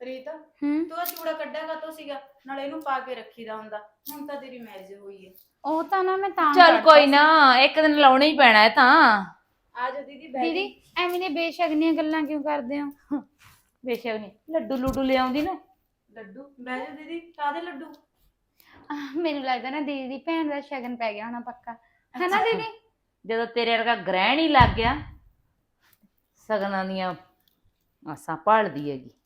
ਰੀਤ ਹੂੰ? ਤੂੰ ਆ ਚੂੜਾ ਕੱਢਿਆ ਕਾਤੋਂ ਸੀਗਾ ਨਾਲੇ ਇਹਨੂੰ ਪਾ ਕੇ ਰੱਖੀਦਾ ਹੁੰਦਾ ਹੁਣ ਤਾਂ ਤੇਰੀ ਮੈਰਿਜ ਹੋਈ ਹੈ ਉਹ ਤਾਂ ਨਾ ਮੈਂ ਤਾਂ ਚੱਲ ਕੋਈ। ਨਾ ਇੱਕ ਦਿਨ ਲਾਉਣਾ ਹੀ ਪੈਣਾ ਹੈ ਤਾਂ। ਆ ਜਾ ਦੀਦੀ ਬੈਠ ਦੀਦੀ ਐਵੇਂ ਦੀਆਂ ਬੇਸ਼ੱਕਨੀਆਂ ਗੱਲਾਂ ਕਿਉਂ ਕਰਦੇ ਹੋ? ਬੇਸ਼ੱਕ ਨਹੀਂ ਲੱਡੂ ਲੁੱਡੂ ਲਿਆਉਂਦੀ ਨਾ। ਲੱਡੂ ਬਹਿ ਜਾ ਦੀਦੀ ਕਾਦੇ ਲੱਡੂ? ਆਹ, ਮੈਨੂੰ ਲੱਗਦਾ ਨਾ ਦੀਦੀ ਦੀ ਭੈਣ ਦਾ ਸ਼ਗਨ ਪੈ ਗਿਆ ਹੋਣਾ ਪੱਕਾ। ਹੈਨਾ ਦੀਦੀ? ਜਦੋਂ ਤੇਰੇ ਵਰਗਾ ਗ੍ਰਹਿਣ ਹੀ ਲੱਗ ਗਿਆ ਸਗਨਾਂ ਦੀਆਂ ਆਸਾਂ ਭਾਲਦੀ ਹੈਗੀ। ਹੋ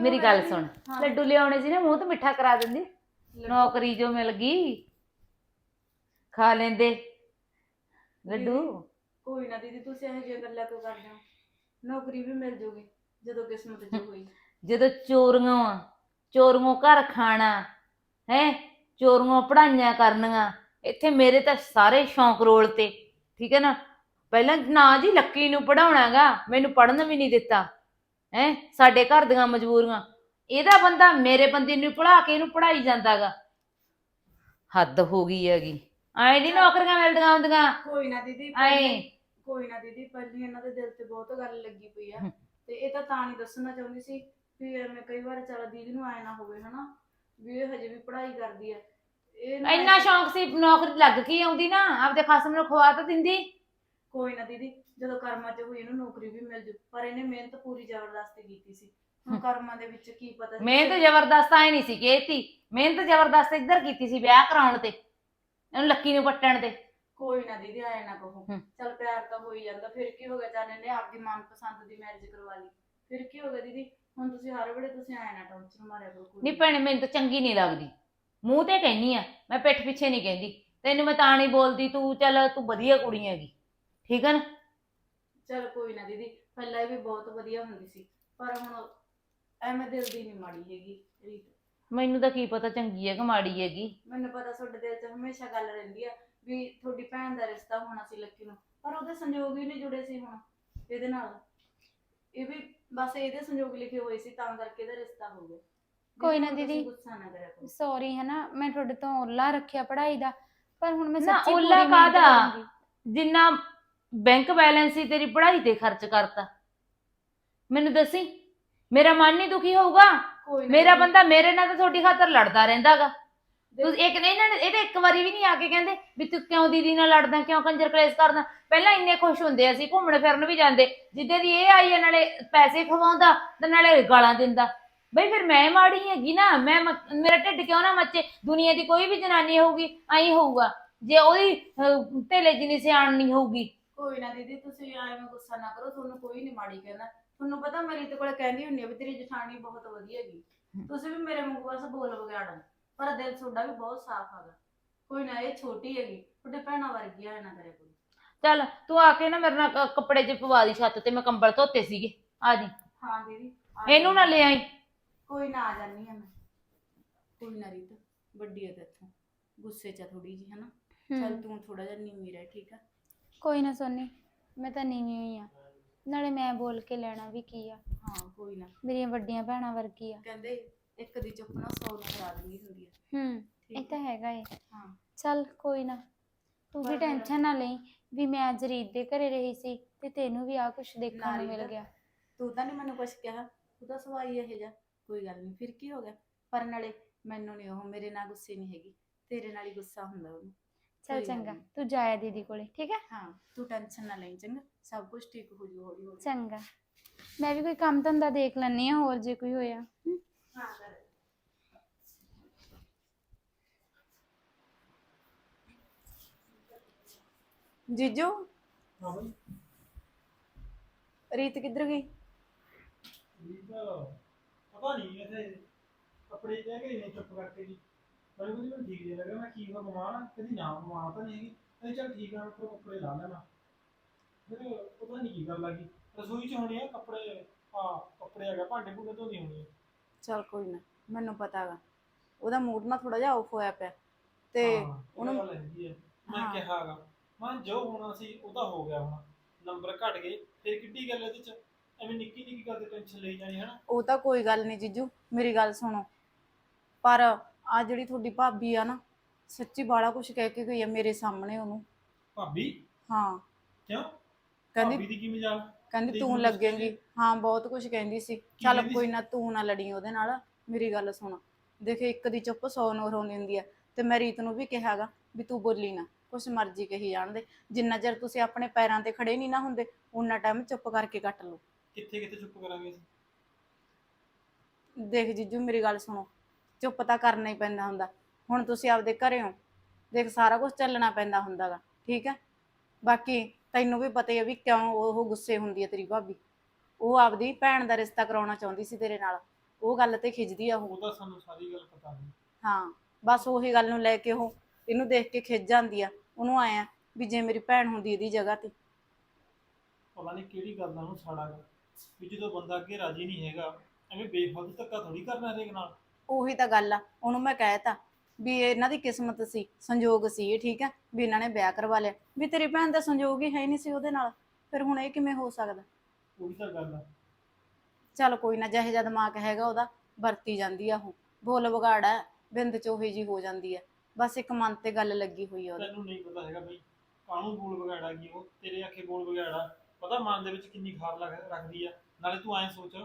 ਮੇਰੀ ਗੱਲ? ਸੁਣ। ਹਾਂ। ਲੱਡੂ ਲਿਆਉਣੇ ਸੀ ਨਾ ਮੂੰਹ ਤੋਂ ਮਿੱਠਾ ਕਰਾ ਦਿੰਦੀ। ਨੌਕਰੀ ਜੋ ਮਿਲ ਗਈ ਖਾ ਲੈਂਦੇ। ਲੱਡੂ। ਕੋਈ ਨਾ ਦੀਦੀ ਤੁਸੀਂ ਇਹੋ ਜਿਹੀਆਂ ਗੱਲਾਂ ਕਿਉਂ ਕਰਦੇ ਹੋ? ਨੌਕਰੀ ਵੀ ਮਿਲ ਜੂਗੀ ਜਦੋਂ ਕਿਸਮਤ 'ਚ ਹੋਈ। ਜਦੋਂ ਚੋਰੀਆਂ ਆ ਚੋਰੀਆਂ ਘਰ ਖਾਣਾ ਹੈ? ਚੋਰੀਆਂ ਪੜਾਈਆਂ ਕਰਨੀਆਂ। ਇੱਥੇ ਮੇਰੇ ਤਾਂ ਸਾਰੇ ਸ਼ੌਂਕ ਰੋਲ ਤੇ ਠੀਕ ਹੈ ਨਾ? ਪਹਿਲਾਂ ਨਾ ਜੀ ਲੱਕੀ ਨੂੰ ਪੜਾਉਣਾਗਾ ਮੈਨੂੰ ਪੜਨ ਵੀ ਨਹੀਂ ਦਿੱਤਾ। ਹੈ ਸਾਡੇ ਘਰ ਦੀਆਂ ਮਜਬੂਰੀਆਂ। ਇਹਦਾ ਬੰਦਾ ਮੇਰੇ ਬੰਦੇ ਨੂੰ ਪੜਾ ਕੇ ਇਹਨੂੰ ਪੜਾਈ ਜਾਂਦਾਗਾ। ਹੱਦ ਹੋ ਗਈ ਹੈਗੀ। ਐ ਨਹੀਂ ਨੌਕਰੀਆਂ ਮਿਲਦੀਆਂ ਹੁੰਦੀਆਂ। ਕੋਈ ਨਾ ਦੀਦੀ ਐ। ਕੋਈ ਨਾ ਦੀਦੀ ਪਹਿਲੀ ਇਹਨਾਂ ਦੇ ਦਿਲ ਤੇ ਬਹੁਤ ਗੱਲ ਲੱਗੀ ਪਈ ਆ। ਤੇ ਇਹ ਤਾਂ ਤਾਂ ਨਹੀਂ ਦੱਸਣਾ ਚਾਹੁੰਦੀ ਸੀ ਵੀ ਐਵੇਂ ਕਈ ਵਾਰ ਚੱਲ ਦੀਦੀ ਨੂੰ ਆਏ ਨਾ ਹੋਵੇ ਹਨਾ। ਵੀ ਇਹ ਹਜੇ ਵੀ ਪੜ੍ਹਾਈ ਕਰਦੀ ਹੈ ਇਹ ਇੰਨਾ ਸ਼ੌਂਕ ਸੀ ਨੌਕਰੀ ਲੱਗ ਕੇ ਆਉਂਦੀ ਨਾ ਆਪਦੇ ਖਸਮ ਨੂੰ ਖਵਾ ਤਾਂ ਦਿੰਦੀ। ਕੋਈ ਨਾ ਦੀਦੀ ਜਦੋਂ ਕਰਮਾਂ 'ਚ ਹੋਈ ਇਹਨੂੰ ਨੌਕਰੀ ਵੀ ਮਿਲ ਜੂ ਪਰ ਇਹਨੇ ਮਿਹਨਤ ਪੂਰੀ ਜ਼ਬਰਦਸਤੀ ਕੀਤੀ ਸੀ। ਹੁਣ ਕਰਮਾਂ ਦੇ ਵਿੱਚ ਕੀ ਪਤਾ ਸੀ? ਮਿਹਨਤ ਜ਼ਬਰਦਸਤ ਆਈ ਨਹੀਂ ਸੀ ਕੀਤੀ ਮਿਹਨਤ ਜ਼ਬਰਦਸਤ ਇੱਧਰ ਕੀਤੀ ਸੀ ਵਿਆਹ ਕਰਾਉਣ ਤੇ ਇਹਨੂੰ ਲੱਕੀ ਨੂੰ ਪੱਟਣ ਤੇ। ਕੋਈ ਨਾ ਦੀਦੀ ਆਏ ਨਾ ਕਹੋ। ਹਮ। ਚੱਲ ਪਿਆਰ ਤਾਂ ਹੋ ਹੀ ਜਾਂਦਾ ਫਿਰ ਕੀ ਹੋ ਗਿਆ? ਚੱਲ ਇਹਨੇ ਆਪਦੀ ਮਨਪਸੰਦ ਦੀ ਮੈਰਿਜ ਕਰਵਾ ਲਈ। ਫਿਰ ਕੀ ਹੋ ਗਿਆ ਦੀਦੀ? ਹੁਣ ਤੁਸੀਂ ਹਰ ਵੇਲੇ ਤੁਸੀਂ ਆਏ ਨਾ ਟੌਂਚਰ ਮਾਰਿਆ ਕਰੋ ਕੁੜੀ ਨਹੀਂ। ਭੈਣੇ ਮੈਨੂੰ ਤਾਂ ਚੰਗੀ ਨਹੀਂ ਲੱਗਦੀ। ਮੂੰਹ ਤੇ ਕਹਿਨੀ ਆ ਮੈਂ ਪਿੱਠ ਪਿੱਛੇ ਨਹੀਂ ਕਹਿੰਦੀ। ਤੈਨੂੰ ਮੈਂ ਤਾਂ ਨਹੀਂ ਬੋਲਦੀ ਤੂੰ ਚੱਲ ਤੂੰ ਵਧੀਆ ਕੁੜੀ ਹੈਗੀ। ਠੀਕ ਹੈ ਨਾ? ਚਲ ਕੋਈ ਨਾ ਦੀਦੀ ਪਹਿਲਾਂ ਵੀ ਬਹੁਤ ਵਧੀਆ ਹੁੰਦੀ ਸੀ ਪਰ ਹੁਣ ਐਵੇਂ ਦਿਲ ਦੀ ਨਹੀਂ ਮਾੜੀ ਹੈਗੀ ਰੀਤ ਮੈਨੂੰ ਤਾਂ ਕੀ ਪਤਾ ਚੰਗੀ ਹੈ ਕਿ ਮਾੜੀ ਹੈਗੀ ਮੈਨੂੰ ਪਤਾ ਤੁਹਾਡੇ ਦਿਲ 'ਚ ਹਮੇਸ਼ਾ ਗੱਲ ਰਹਿੰਦੀ ਆ ਵੀ ਤੁਹਾਡੀ ਭੈਣ ਦਾ ਰਿਸ਼ਤਾ ਹੋਣਾ ਸੀ ਲੱਕੀ ਨੂੰ ਪਰ ਉਹਦੇ ਸੰਯੋਗ ਹੀ ਨਹੀਂ ਜੁੜੇ ਸੀ ਹੁਣ ਇਹਦੇ ਨਾਲ ਇਹ ਵੀ ਬਸ ਇਹਦੇ ਸੰਯੋਗ ਲਿਖੇ ਹੋਏ ਸੀ ਤਾਂ ਕਰਕੇ ਇਹਦਾ ਰਿਸ਼ਤਾ ਹੋ ਗਿਆ ਕੋਈ ਨਾ ਤੁਸੀਂ ਦੀਦੀ। ਗੁੱਸਾ ਨਾ ਕਰਿਆ ਕਰੋ ਸੌਰੀ ਹੈਨਾ ਮੈਂ ਤੁਹਾਡੇ ਤੋਂ ਓਲਾ ਰੱਖਿਆ ਪੜ੍ਹਾਈ ਦਾ ਪਰ ਹੁਣ ਮੈਂ ਨਾ, ਸੱਚੀ ਓਲਾ ਪੂਰੀ ਮਿਹਨਤ ਕਾਹਦਾ? ਕਰੂੰਗੀ। ਜਿੰਨਾ ਬੈਂਕ ਬੈਲੈਂਸ ਸੀ ਤੇਰੀ ਪੜ੍ਹਾਈ ਤੇ ਖਰਚ ਕਰਤਾ। ਮੈਨੂੰ ਦੱਸੀ ਮੇਰਾ ਮਨ ਨਹੀਂ ਦੁਖੀ ਹੋਊਗਾ? ਕੋਈ ਨਾ ਮੇਰਾ ਬੰਦਾ ਮੇਰੇ ਨਾਲ ਤਾਂ ਤੁਹਾਡੀ ਖਾਤਰ ਲੜਦਾ ਰਹਿੰਦਾਗਾ ਤੁਸੀਂ ਇੱਕ ਨਹੀਂ ਨੇ ਇਹ ਤਾਂ ਇੱਕ ਵਾਰੀ ਵੀ ਨਹੀਂ ਆ ਕੇ ਕਹਿੰਦੇ ਵੀ ਤੂੰ ਕਿਉਂ ਦੀਦੀ ਨਾਲ ਲੜਦਾ ਕਿਉਂ ਕੰਜਰ ਕਲੇਸ਼ ਕਰਦਾ? ਪਹਿਲਾਂ ਇੰਨੇ ਖੁਸ਼ ਹੁੰਦੇ ਅਸੀਂ ਘੁੰਮਣ ਫਿਰਨ ਵੀ ਜਾਂਦੇ। ਜਿੱਦੇ ਦੀ ਇਹ ਆਈ ਹੈ ਨਾਲੇ ਪੈਸੇ ਖਵਾਉਂਦਾ ਤੇ ਨਾਲੇ ਗਾਲਾਂ ਦਿੰਦਾ। ਬਈ ਫਿਰ ਮੈਂ ਮਾੜੀ ਹੈਗੀ ਨਾ ਮੈਂ ਮ- ਮੇਰਾ ਢਿੱਡ ਕਿਉਂ ਨਾ ਮੱਚੇ? ਦੁਨੀਆ ਦੀ ਕੋਈ ਵੀ ਜਨਾਨੀ ਹੋਊਗੀ ਐਂ ਹੋਊਗਾ। ਜੇ ਉਹਦੀ ਅਹ, ਧੇਲੇ ਜਿੰਨੀ ਸਿਆਣ ਨਹੀਂ ਹੋਊਗੀ ਕੋਈ ਨਾ ਦੀਦੀ ਤੁਸੀਂ ਐਵੇਂ ਗੁੱਸਾ ਨਾ ਕਰੋ ਤੁਹਾਨੂੰ ਕੋਈ ਨਹੀਂ ਮਾੜੀ ਕਹਿੰਦਾ ਤੁਹਾਨੂੰ ਪਤਾ ਮੇਰੀ ਤੇ ਕੋਲ ਕਹਿੰਦੀ ਹੁੰਦੀ ਆ ਵੀ ਤੇਰੀ ਜਠਾਣੀ ਬਹੁਤ ਵਧੀਆ ਹੈਗੀ। ਤੁਸੀਂ ਵੀ ਮੇਰੇ ਮੂੰਹ ਬਸ ਬੋਲ ਵਿਗਾੜਨ ਪਰ ਦਿਲ ਤੁਹਾਡਾ ਵੀ ਬਹੁਤ ਸਾਫ਼ ਹੈਗਾ। ਕੋਈ ਨਾ ਇਹ ਛੋਟੀ ਹੈਗੀ ਤੁਹਾਡੇ ਭੈਣਾਂ ਵਰਗੀ ਆ ਨਾ ਕਰੇ। ਕੋਈ ਚੱਲ ਤੂੰ ਆ ਕੇ ਨਾ ਮੇਰੇ ਨਾਲ ਕ- ਕੱਪੜੇ ਚ ਪਵਾ ਦੀ ਛੱਤ ਤੇ ਮੈਂ ਕੰਬਲ ਧੋਤੇ ਸੀਗੇ। ਆ ਜੀ। ਹਾਂ ਦੀਦੀ ਆ ਇਹਨੂੰ ਨਾ ਲੈ ਆਈ। ਕੋਈ ਨਾ ਆ ਜਾਨੀ ਆ ਮੈਂ। ਕੋਈ ਨਾ ਰੀਤ ਵੱਡੀ ਹੈ ਤੇਥੋਂ ਗੁੱਸੇ ਚ ਥੋੜੀ ਜੀ ਹਨਾ? ਚੱਲ ਤੂੰ ਥੋੜਾ ਜਿਹਾ ਨੀਵੀਂ ਰਹਿ ਠੀਕ ਆ? ਕੋਈ ਨਾ ਸੋਨੀ ਮੈਂ ਤਾਂ ਨੀਵੀਂ ਹੋਈ ਆ। ਨਾਲੇ ਮੈਂ ਬੋਲ ਕੇ ਲੈਣਾ ਵੀ ਕੀ ਆ। ਹਾਂ ਕੋਈ ਨਾ। ਮੇਰੀਆਂ ਵੱਡੀਆਂ ਭੈਣਾਂ ਵਰਗੀ ਆ। ਕਹਿੰਦੇ ਇੱਕ ਦੀ ਚੁੱਪ ਨਾ ਸੌ ਨੂੰ ਕਰਾ ਦਿੰਦੀ ਹੁੰਦੀ ਆ। ਹੂੰ ਇਹ ਤਾਂ ਹੈਗਾ ਏ। ਹਾਂ। ਚੱਲ ਕੋਈ ਨਾ। ਤੂੰ ਵੀ ਟੈਨਸ਼ਨ ਨਾ ਲਈ ਵੀ ਮੈਂ ਅੱਜ ਰੀਤ ਦੇ ਘਰੇ ਰਹੀ ਸੀ ਤੇ ਤੈਨੂੰ ਵੀ ਆ ਕੁਝ ਦੇਖਣ ਨੂੰ ਮਿਲ ਗਿਆ। ਤੂੰ ਤਾਂ ਨਹੀਂ ਮੈਨੂੰ ਕੁਛ ਕਿਹਾ। ਤੂੰ ਤਾਂ ਸਵਾਈ ਇਹ ਜਾ ਕੋਈ ਗੱਲ ਨਹੀਂ ਫਿਰ ਕੀ ਹੋ ਗਿਆ? ਪਰ ਨਾਲੇ ਮੈਨੂੰ ਨਹੀਂ ਉਹ ਮੇਰੇ ਨਾਲ ਗੁੱਸੇ ਨਹੀਂ ਹੈਗੀ। ਤੇਰੇ ਨਾਲ ਹੀ ਗੁੱਸਾ ਹੁੰਦਾ ਉਹਨੂੰ। ਚੱਲ ਚੰਗਾ। ਤੂੰ ਜਾਇਆ ਦੀਦੀ ਕੋਲੇ ਠੀਕ ਹੈ? ਹਾਂ ਤੂੰ ਟੈਨਸ਼ਨ ਨਾ ਲਈ ਚੰਗਾ? ਸਭ ਕੁਝ ਠੀਕ ਹੋ ਜੂ ਹੌਲੀ ਹੌਲੀ ਚੰਗਾ। ਮੈਂ ਵੀ ਕੋਈ ਕੰਮ ਧੰਦਾ ਦੇਖ ਲੈਣੀ ਆ ਹੋਰ ਜੇ ਕੋਈ ਹੋਇਆ। ਹਮ। ਹਾਂ ਕਰ। ਜੀਜੂ? ਹਾਂ ਬਈ। ਰੀਤ ਕਿੱਧਰ ਗਈ? ਠੀਕ ਆ। ਪਤਾ ਨਹੀਂ ਇੱਥੇ ਕੱਪੜੇ ਕਹਿ ਕੇ ਨਹੀਂ ਚੁੱਪ ਕਰਕੇ ਜੀ। ਮੈਨੂੰ ਕੁਝ ਮੈਨੂੰ ਠੀਕ ਨਹੀਂ ਲੱਗਾ ਮੈਂ ਕੀ ਹੋ ਬਿਮਾਰ ਆ ਕਦੀ ਨਾ ਬਿਮਾਰ ਤਾਂ ਨਹੀਂ ਹੈਗੀ। ਤੇ ਚੱਲ ਠੀਕ ਆ ਮੈਂ ਉੱਪਰੋਂ ਕੱਪੜੇ ਲਾ ਲੈਣਾ ਫਿਰ ਪਤਾ ਨਹੀਂ ਕੀ ਗੱਲ ਲੱਗੀ। ਰਸੋਈ ਚ ਹੋਣੀ ਆ ਕੱਪੜੇ ਆ ਕੱਪੜੇ ਹੈਗਾ ਭਾਂਡੇ ਭੂੰਡੇ ਧੋਣੀ ਹੋਣੀ ਆ। ਚਲ ਕੋਈ ਨਾ ਮੈਨੂੰ ਪਤਾ ਗਾ। ਉਹਦਾ ਮੂਡ ਨਾ ਥੋੜਾ ਜਿਹਾ ਆਫ ਹੋਇਆ ਪਿਆ। ਤੇ ਉਹਨੂੰ- ਗੱਲ ਹੈਗੀ ਆ। ਮੈਂ ਹਾਂ। ਕਿਹਾਗਾ ਮੈਂ ਜੋ ਹੋਣਾ ਸੀ ਉਹ ਤਾਂ ਹੋ ਗਿਆ ਹੁਣ। ਨੰਬਰ ਘਟ ਗਏ ਫਿਰ ਕਿੱਡੀ ਗੱਲ ਇਹਦੇ ਚ? ਐਵੇਂ ਨਿੱਕੀ ਨਿੱਕੀ ਗੱਲ ਤੇ ਟੈਨਸ਼ਨ ਲਈ ਜਾਣੀ ਹੈ ਨਾ ਉਹ ਤਾਂ ਕੋਈ ਗੱਲ ਨਹੀਂ ਜੀਜੂ ਮੇਰੀ ਗੱਲ ਸੁਣੋ। ਪਰ ਆ ਜਿਹੜੀ ਤੁਹਾਡੀ ਭਾਬੀ ਆ ਨਾ ਸੱਚੀ ਬਾਲਾ ਕੁਝ ਕਹਿ ਕੇ ਗਈ ਆ ਮੇਰੇ ਸਾਹਮਣੇ ਉਹਨੂੰ। ਭਾਬੀ? ਹਾਂ। ਕਿਉਂ? ਕਹਿੰਦੀ ਭਾਬੀ ਦੀ ਕੀ ਮਜ਼ਾਕ? ਕਹਿੰਦੀ ਤੂੰ ਕੁਛ ਲੱਗੇਂਗੀ। ਹਾਂ ਬਹੁਤ ਕੁਝ ਕਹਿੰਦੀ ਸੀ। ਚੱਲ ਕਹਿੰਦੀ ਕੋਈ? ਨਾ ਤੂੰ ਨਾ ਲੜੀ ਉਹਦੇ ਨਾਲ। ਮੇਰੀ ਗੱਲ ਸੁਣ। ਦੇਖ ਇੱਕ ਦੀ ਚੁੱਪ 100 ਨੂੰ ਰੋਂਦੀ ਹੁੰਦੀ ਆ। ਤੇ ਮੈਂ ਰੀਤ ਨੂੰ ਵੀ ਕਿਹਾਗਾ ਵੀ ਤੂੰ ਬੋਲੀ ਨਾ। ਕੁਛ ਮਰਜ਼ੀ ਕਹੀ ਜਾਣ ਦੇ। ਜਿੰਨਾ ਚਿਰ ਤੁਸੀਂ ਆਪਣੇ ਪੈਰਾਂ ਤੇ ਖੜੇ ਨਹੀਂ ਨਾ ਹੁੰਦੇ ਉਨਾ ਟਾਈਮ ਚੁੱਪ ਕਰਕੇ ਕੱਟ ਲਓ। ਕਿੱਥੇ ਕਿੱਥੇ ਚੁੱਪ ਕਰਾਂਗੇ ਅਸੀਂ? ਦੇਖ ਜੀਜੂ ਮੇਰੀ ਗੱਲ ਸੁਣੋ। ਚੁੱਪ ਤਾਂ ਕਰਨਾ ਹੀ ਪੈਂਦਾ ਹੁੰਦਾ। ਹੁਣ ਤੁਸੀਂ ਆਪਦੇ ਘਰੇ ਹੋ। ਦੇਖ ਸਾਰਾ ਕੁਝ ਚੱਲਣਾ ਪੈਂਦਾ ਹੁੰਦਾਗਾ ਠੀਕ ਹੈ? ਬਾਕੀ ਤੈਨੂੰ ਵੀ ਪਤਾ ਹੀ ਹੈ ਵੀ ਕਿਉਂ ਉਹ ਗੁੱਸੇ ਹੁੰਦੀ ਹੈ ਤੇਰੀ ਭਾਬੀ। ਉਹ ਆਪਦੀ ਭੈਣ ਦਾ ਰਿਸ਼ਤਾ ਕਰਾਉਣਾ ਚਾਹੁੰਦੀ ਸੀ ਤੇਰੇ ਨਾਲ। ਉਹ ਗੱਲ ਤੇ ਖਿੱਚਦੀ ਆ ਉਹ। ਉਹ ਤਾਂ ਸਾਨੂੰ ਸਾਰੀ ਗੱਲ ਪਤਾ ਨਹੀਂ ਹਾਂ ਬਸ ਉਹੀ ਗੱਲ ਨੂੰ ਲੈ ਕੇ ਉਹ ਇਹਨੂੰ ਦੇਖ ਕੇ ਖਿੱਚ ਜਾਂਦੀ ਆ। ਉਹਨੂੰ ਆਇਆ ਵੀ ਜੇ ਮੇਰੀ ਭੈਣ ਹੁੰਦੀ ਇਹਦੀ ਜਗ੍ਹਾ ਤੇ। ਪਤਾ ਨਹੀਂ ਕਿਹੜੀ ਗੱਲ ਦਾ ਉਹਨੂੰ ਸਾੜਾ ਗਾ ਵੀ ਜਦੋਂ ਬੰਦਾ ਅੱਗੇ ਰਾਜੀ ਨਹੀਂ ਹੈਗਾ ਐਵੇਂ ਬੇਫਾਲਤੂ ਧੱਕਾ ਥੋੜੀ ਕਰਨਾ ਹਰੇਕ ਨਾਲ। ਉਹੀ ਤਾਂ ਗੱਲ ਆ ਉਹਨੂੰ ਮੈਂ ਕਹਿਤਾ ਵੀ ਇਹਨਾਂ ਦੀ ਕਿਸਮਤ ਸੀ ਸੰਜੋਗ ਸੀ ਇਹ ਠੀਕ ਹੈ ਵੀ ਇਹਨਾਂ ਨੇ ਵਿਆਹ ਕਰਵਾ ਲਿਆ। ਵੀ ਤੇਰੀ ਭੈਣ ਦਾ ਸੰਜੋਗ ਹੀ ਹੈ ਨਹੀਂ ਸੀ ਉਹਦੇ ਨਾਲ ਫਿਰ ਹੁਣ ਇਹ ਕਿਵੇਂ ਹੋ ਸਕਦਾ? ਉਹੀ ਤਾਂ ਗੱਲ ਆ। ਚੱਲ ਕੋਈ ਨਾ ਜਿਹੇ ਜਿਹਾ ਦਿਮਾਗ ਹੈਗਾ ਉਹਦਾ ਵਰਤੀ ਜਾਂਦੀ ਆ ਉਹ। ਬੋਲ ਵਿਗਾੜਾ ਬਿੰਦ ਚੋਹੀ ਜੀ ਹੋ ਜਾਂਦੀ ਆ। ਬਸ ਇੱਕ ਮਨ ਤੇ ਗੱਲ ਲੱਗੀ ਹੋਈ ਆ ਉਹਦੇ। ਤੈਨੂੰ ਨਹੀਂ ਪਤਾ ਹੈਗਾ ਬਈ ਕਾਹਨੂੰ ਬੋਲ ਵਿਗਾੜਾ ਕੀ ਉਹ ਤੇਰੇ ਆਖੇ ਬੋਲ ਵਿਗਾੜਾ ਪਤਾ ਮਨ ਦੇ ਵਿੱਚ ਕਿੰਨੀ ਖਾਰ ਲੱਗ- ਰੱਖਦੀ ਆ। ਨਾਲੇ ਤੂੰ ਐਂ ਸੋਚ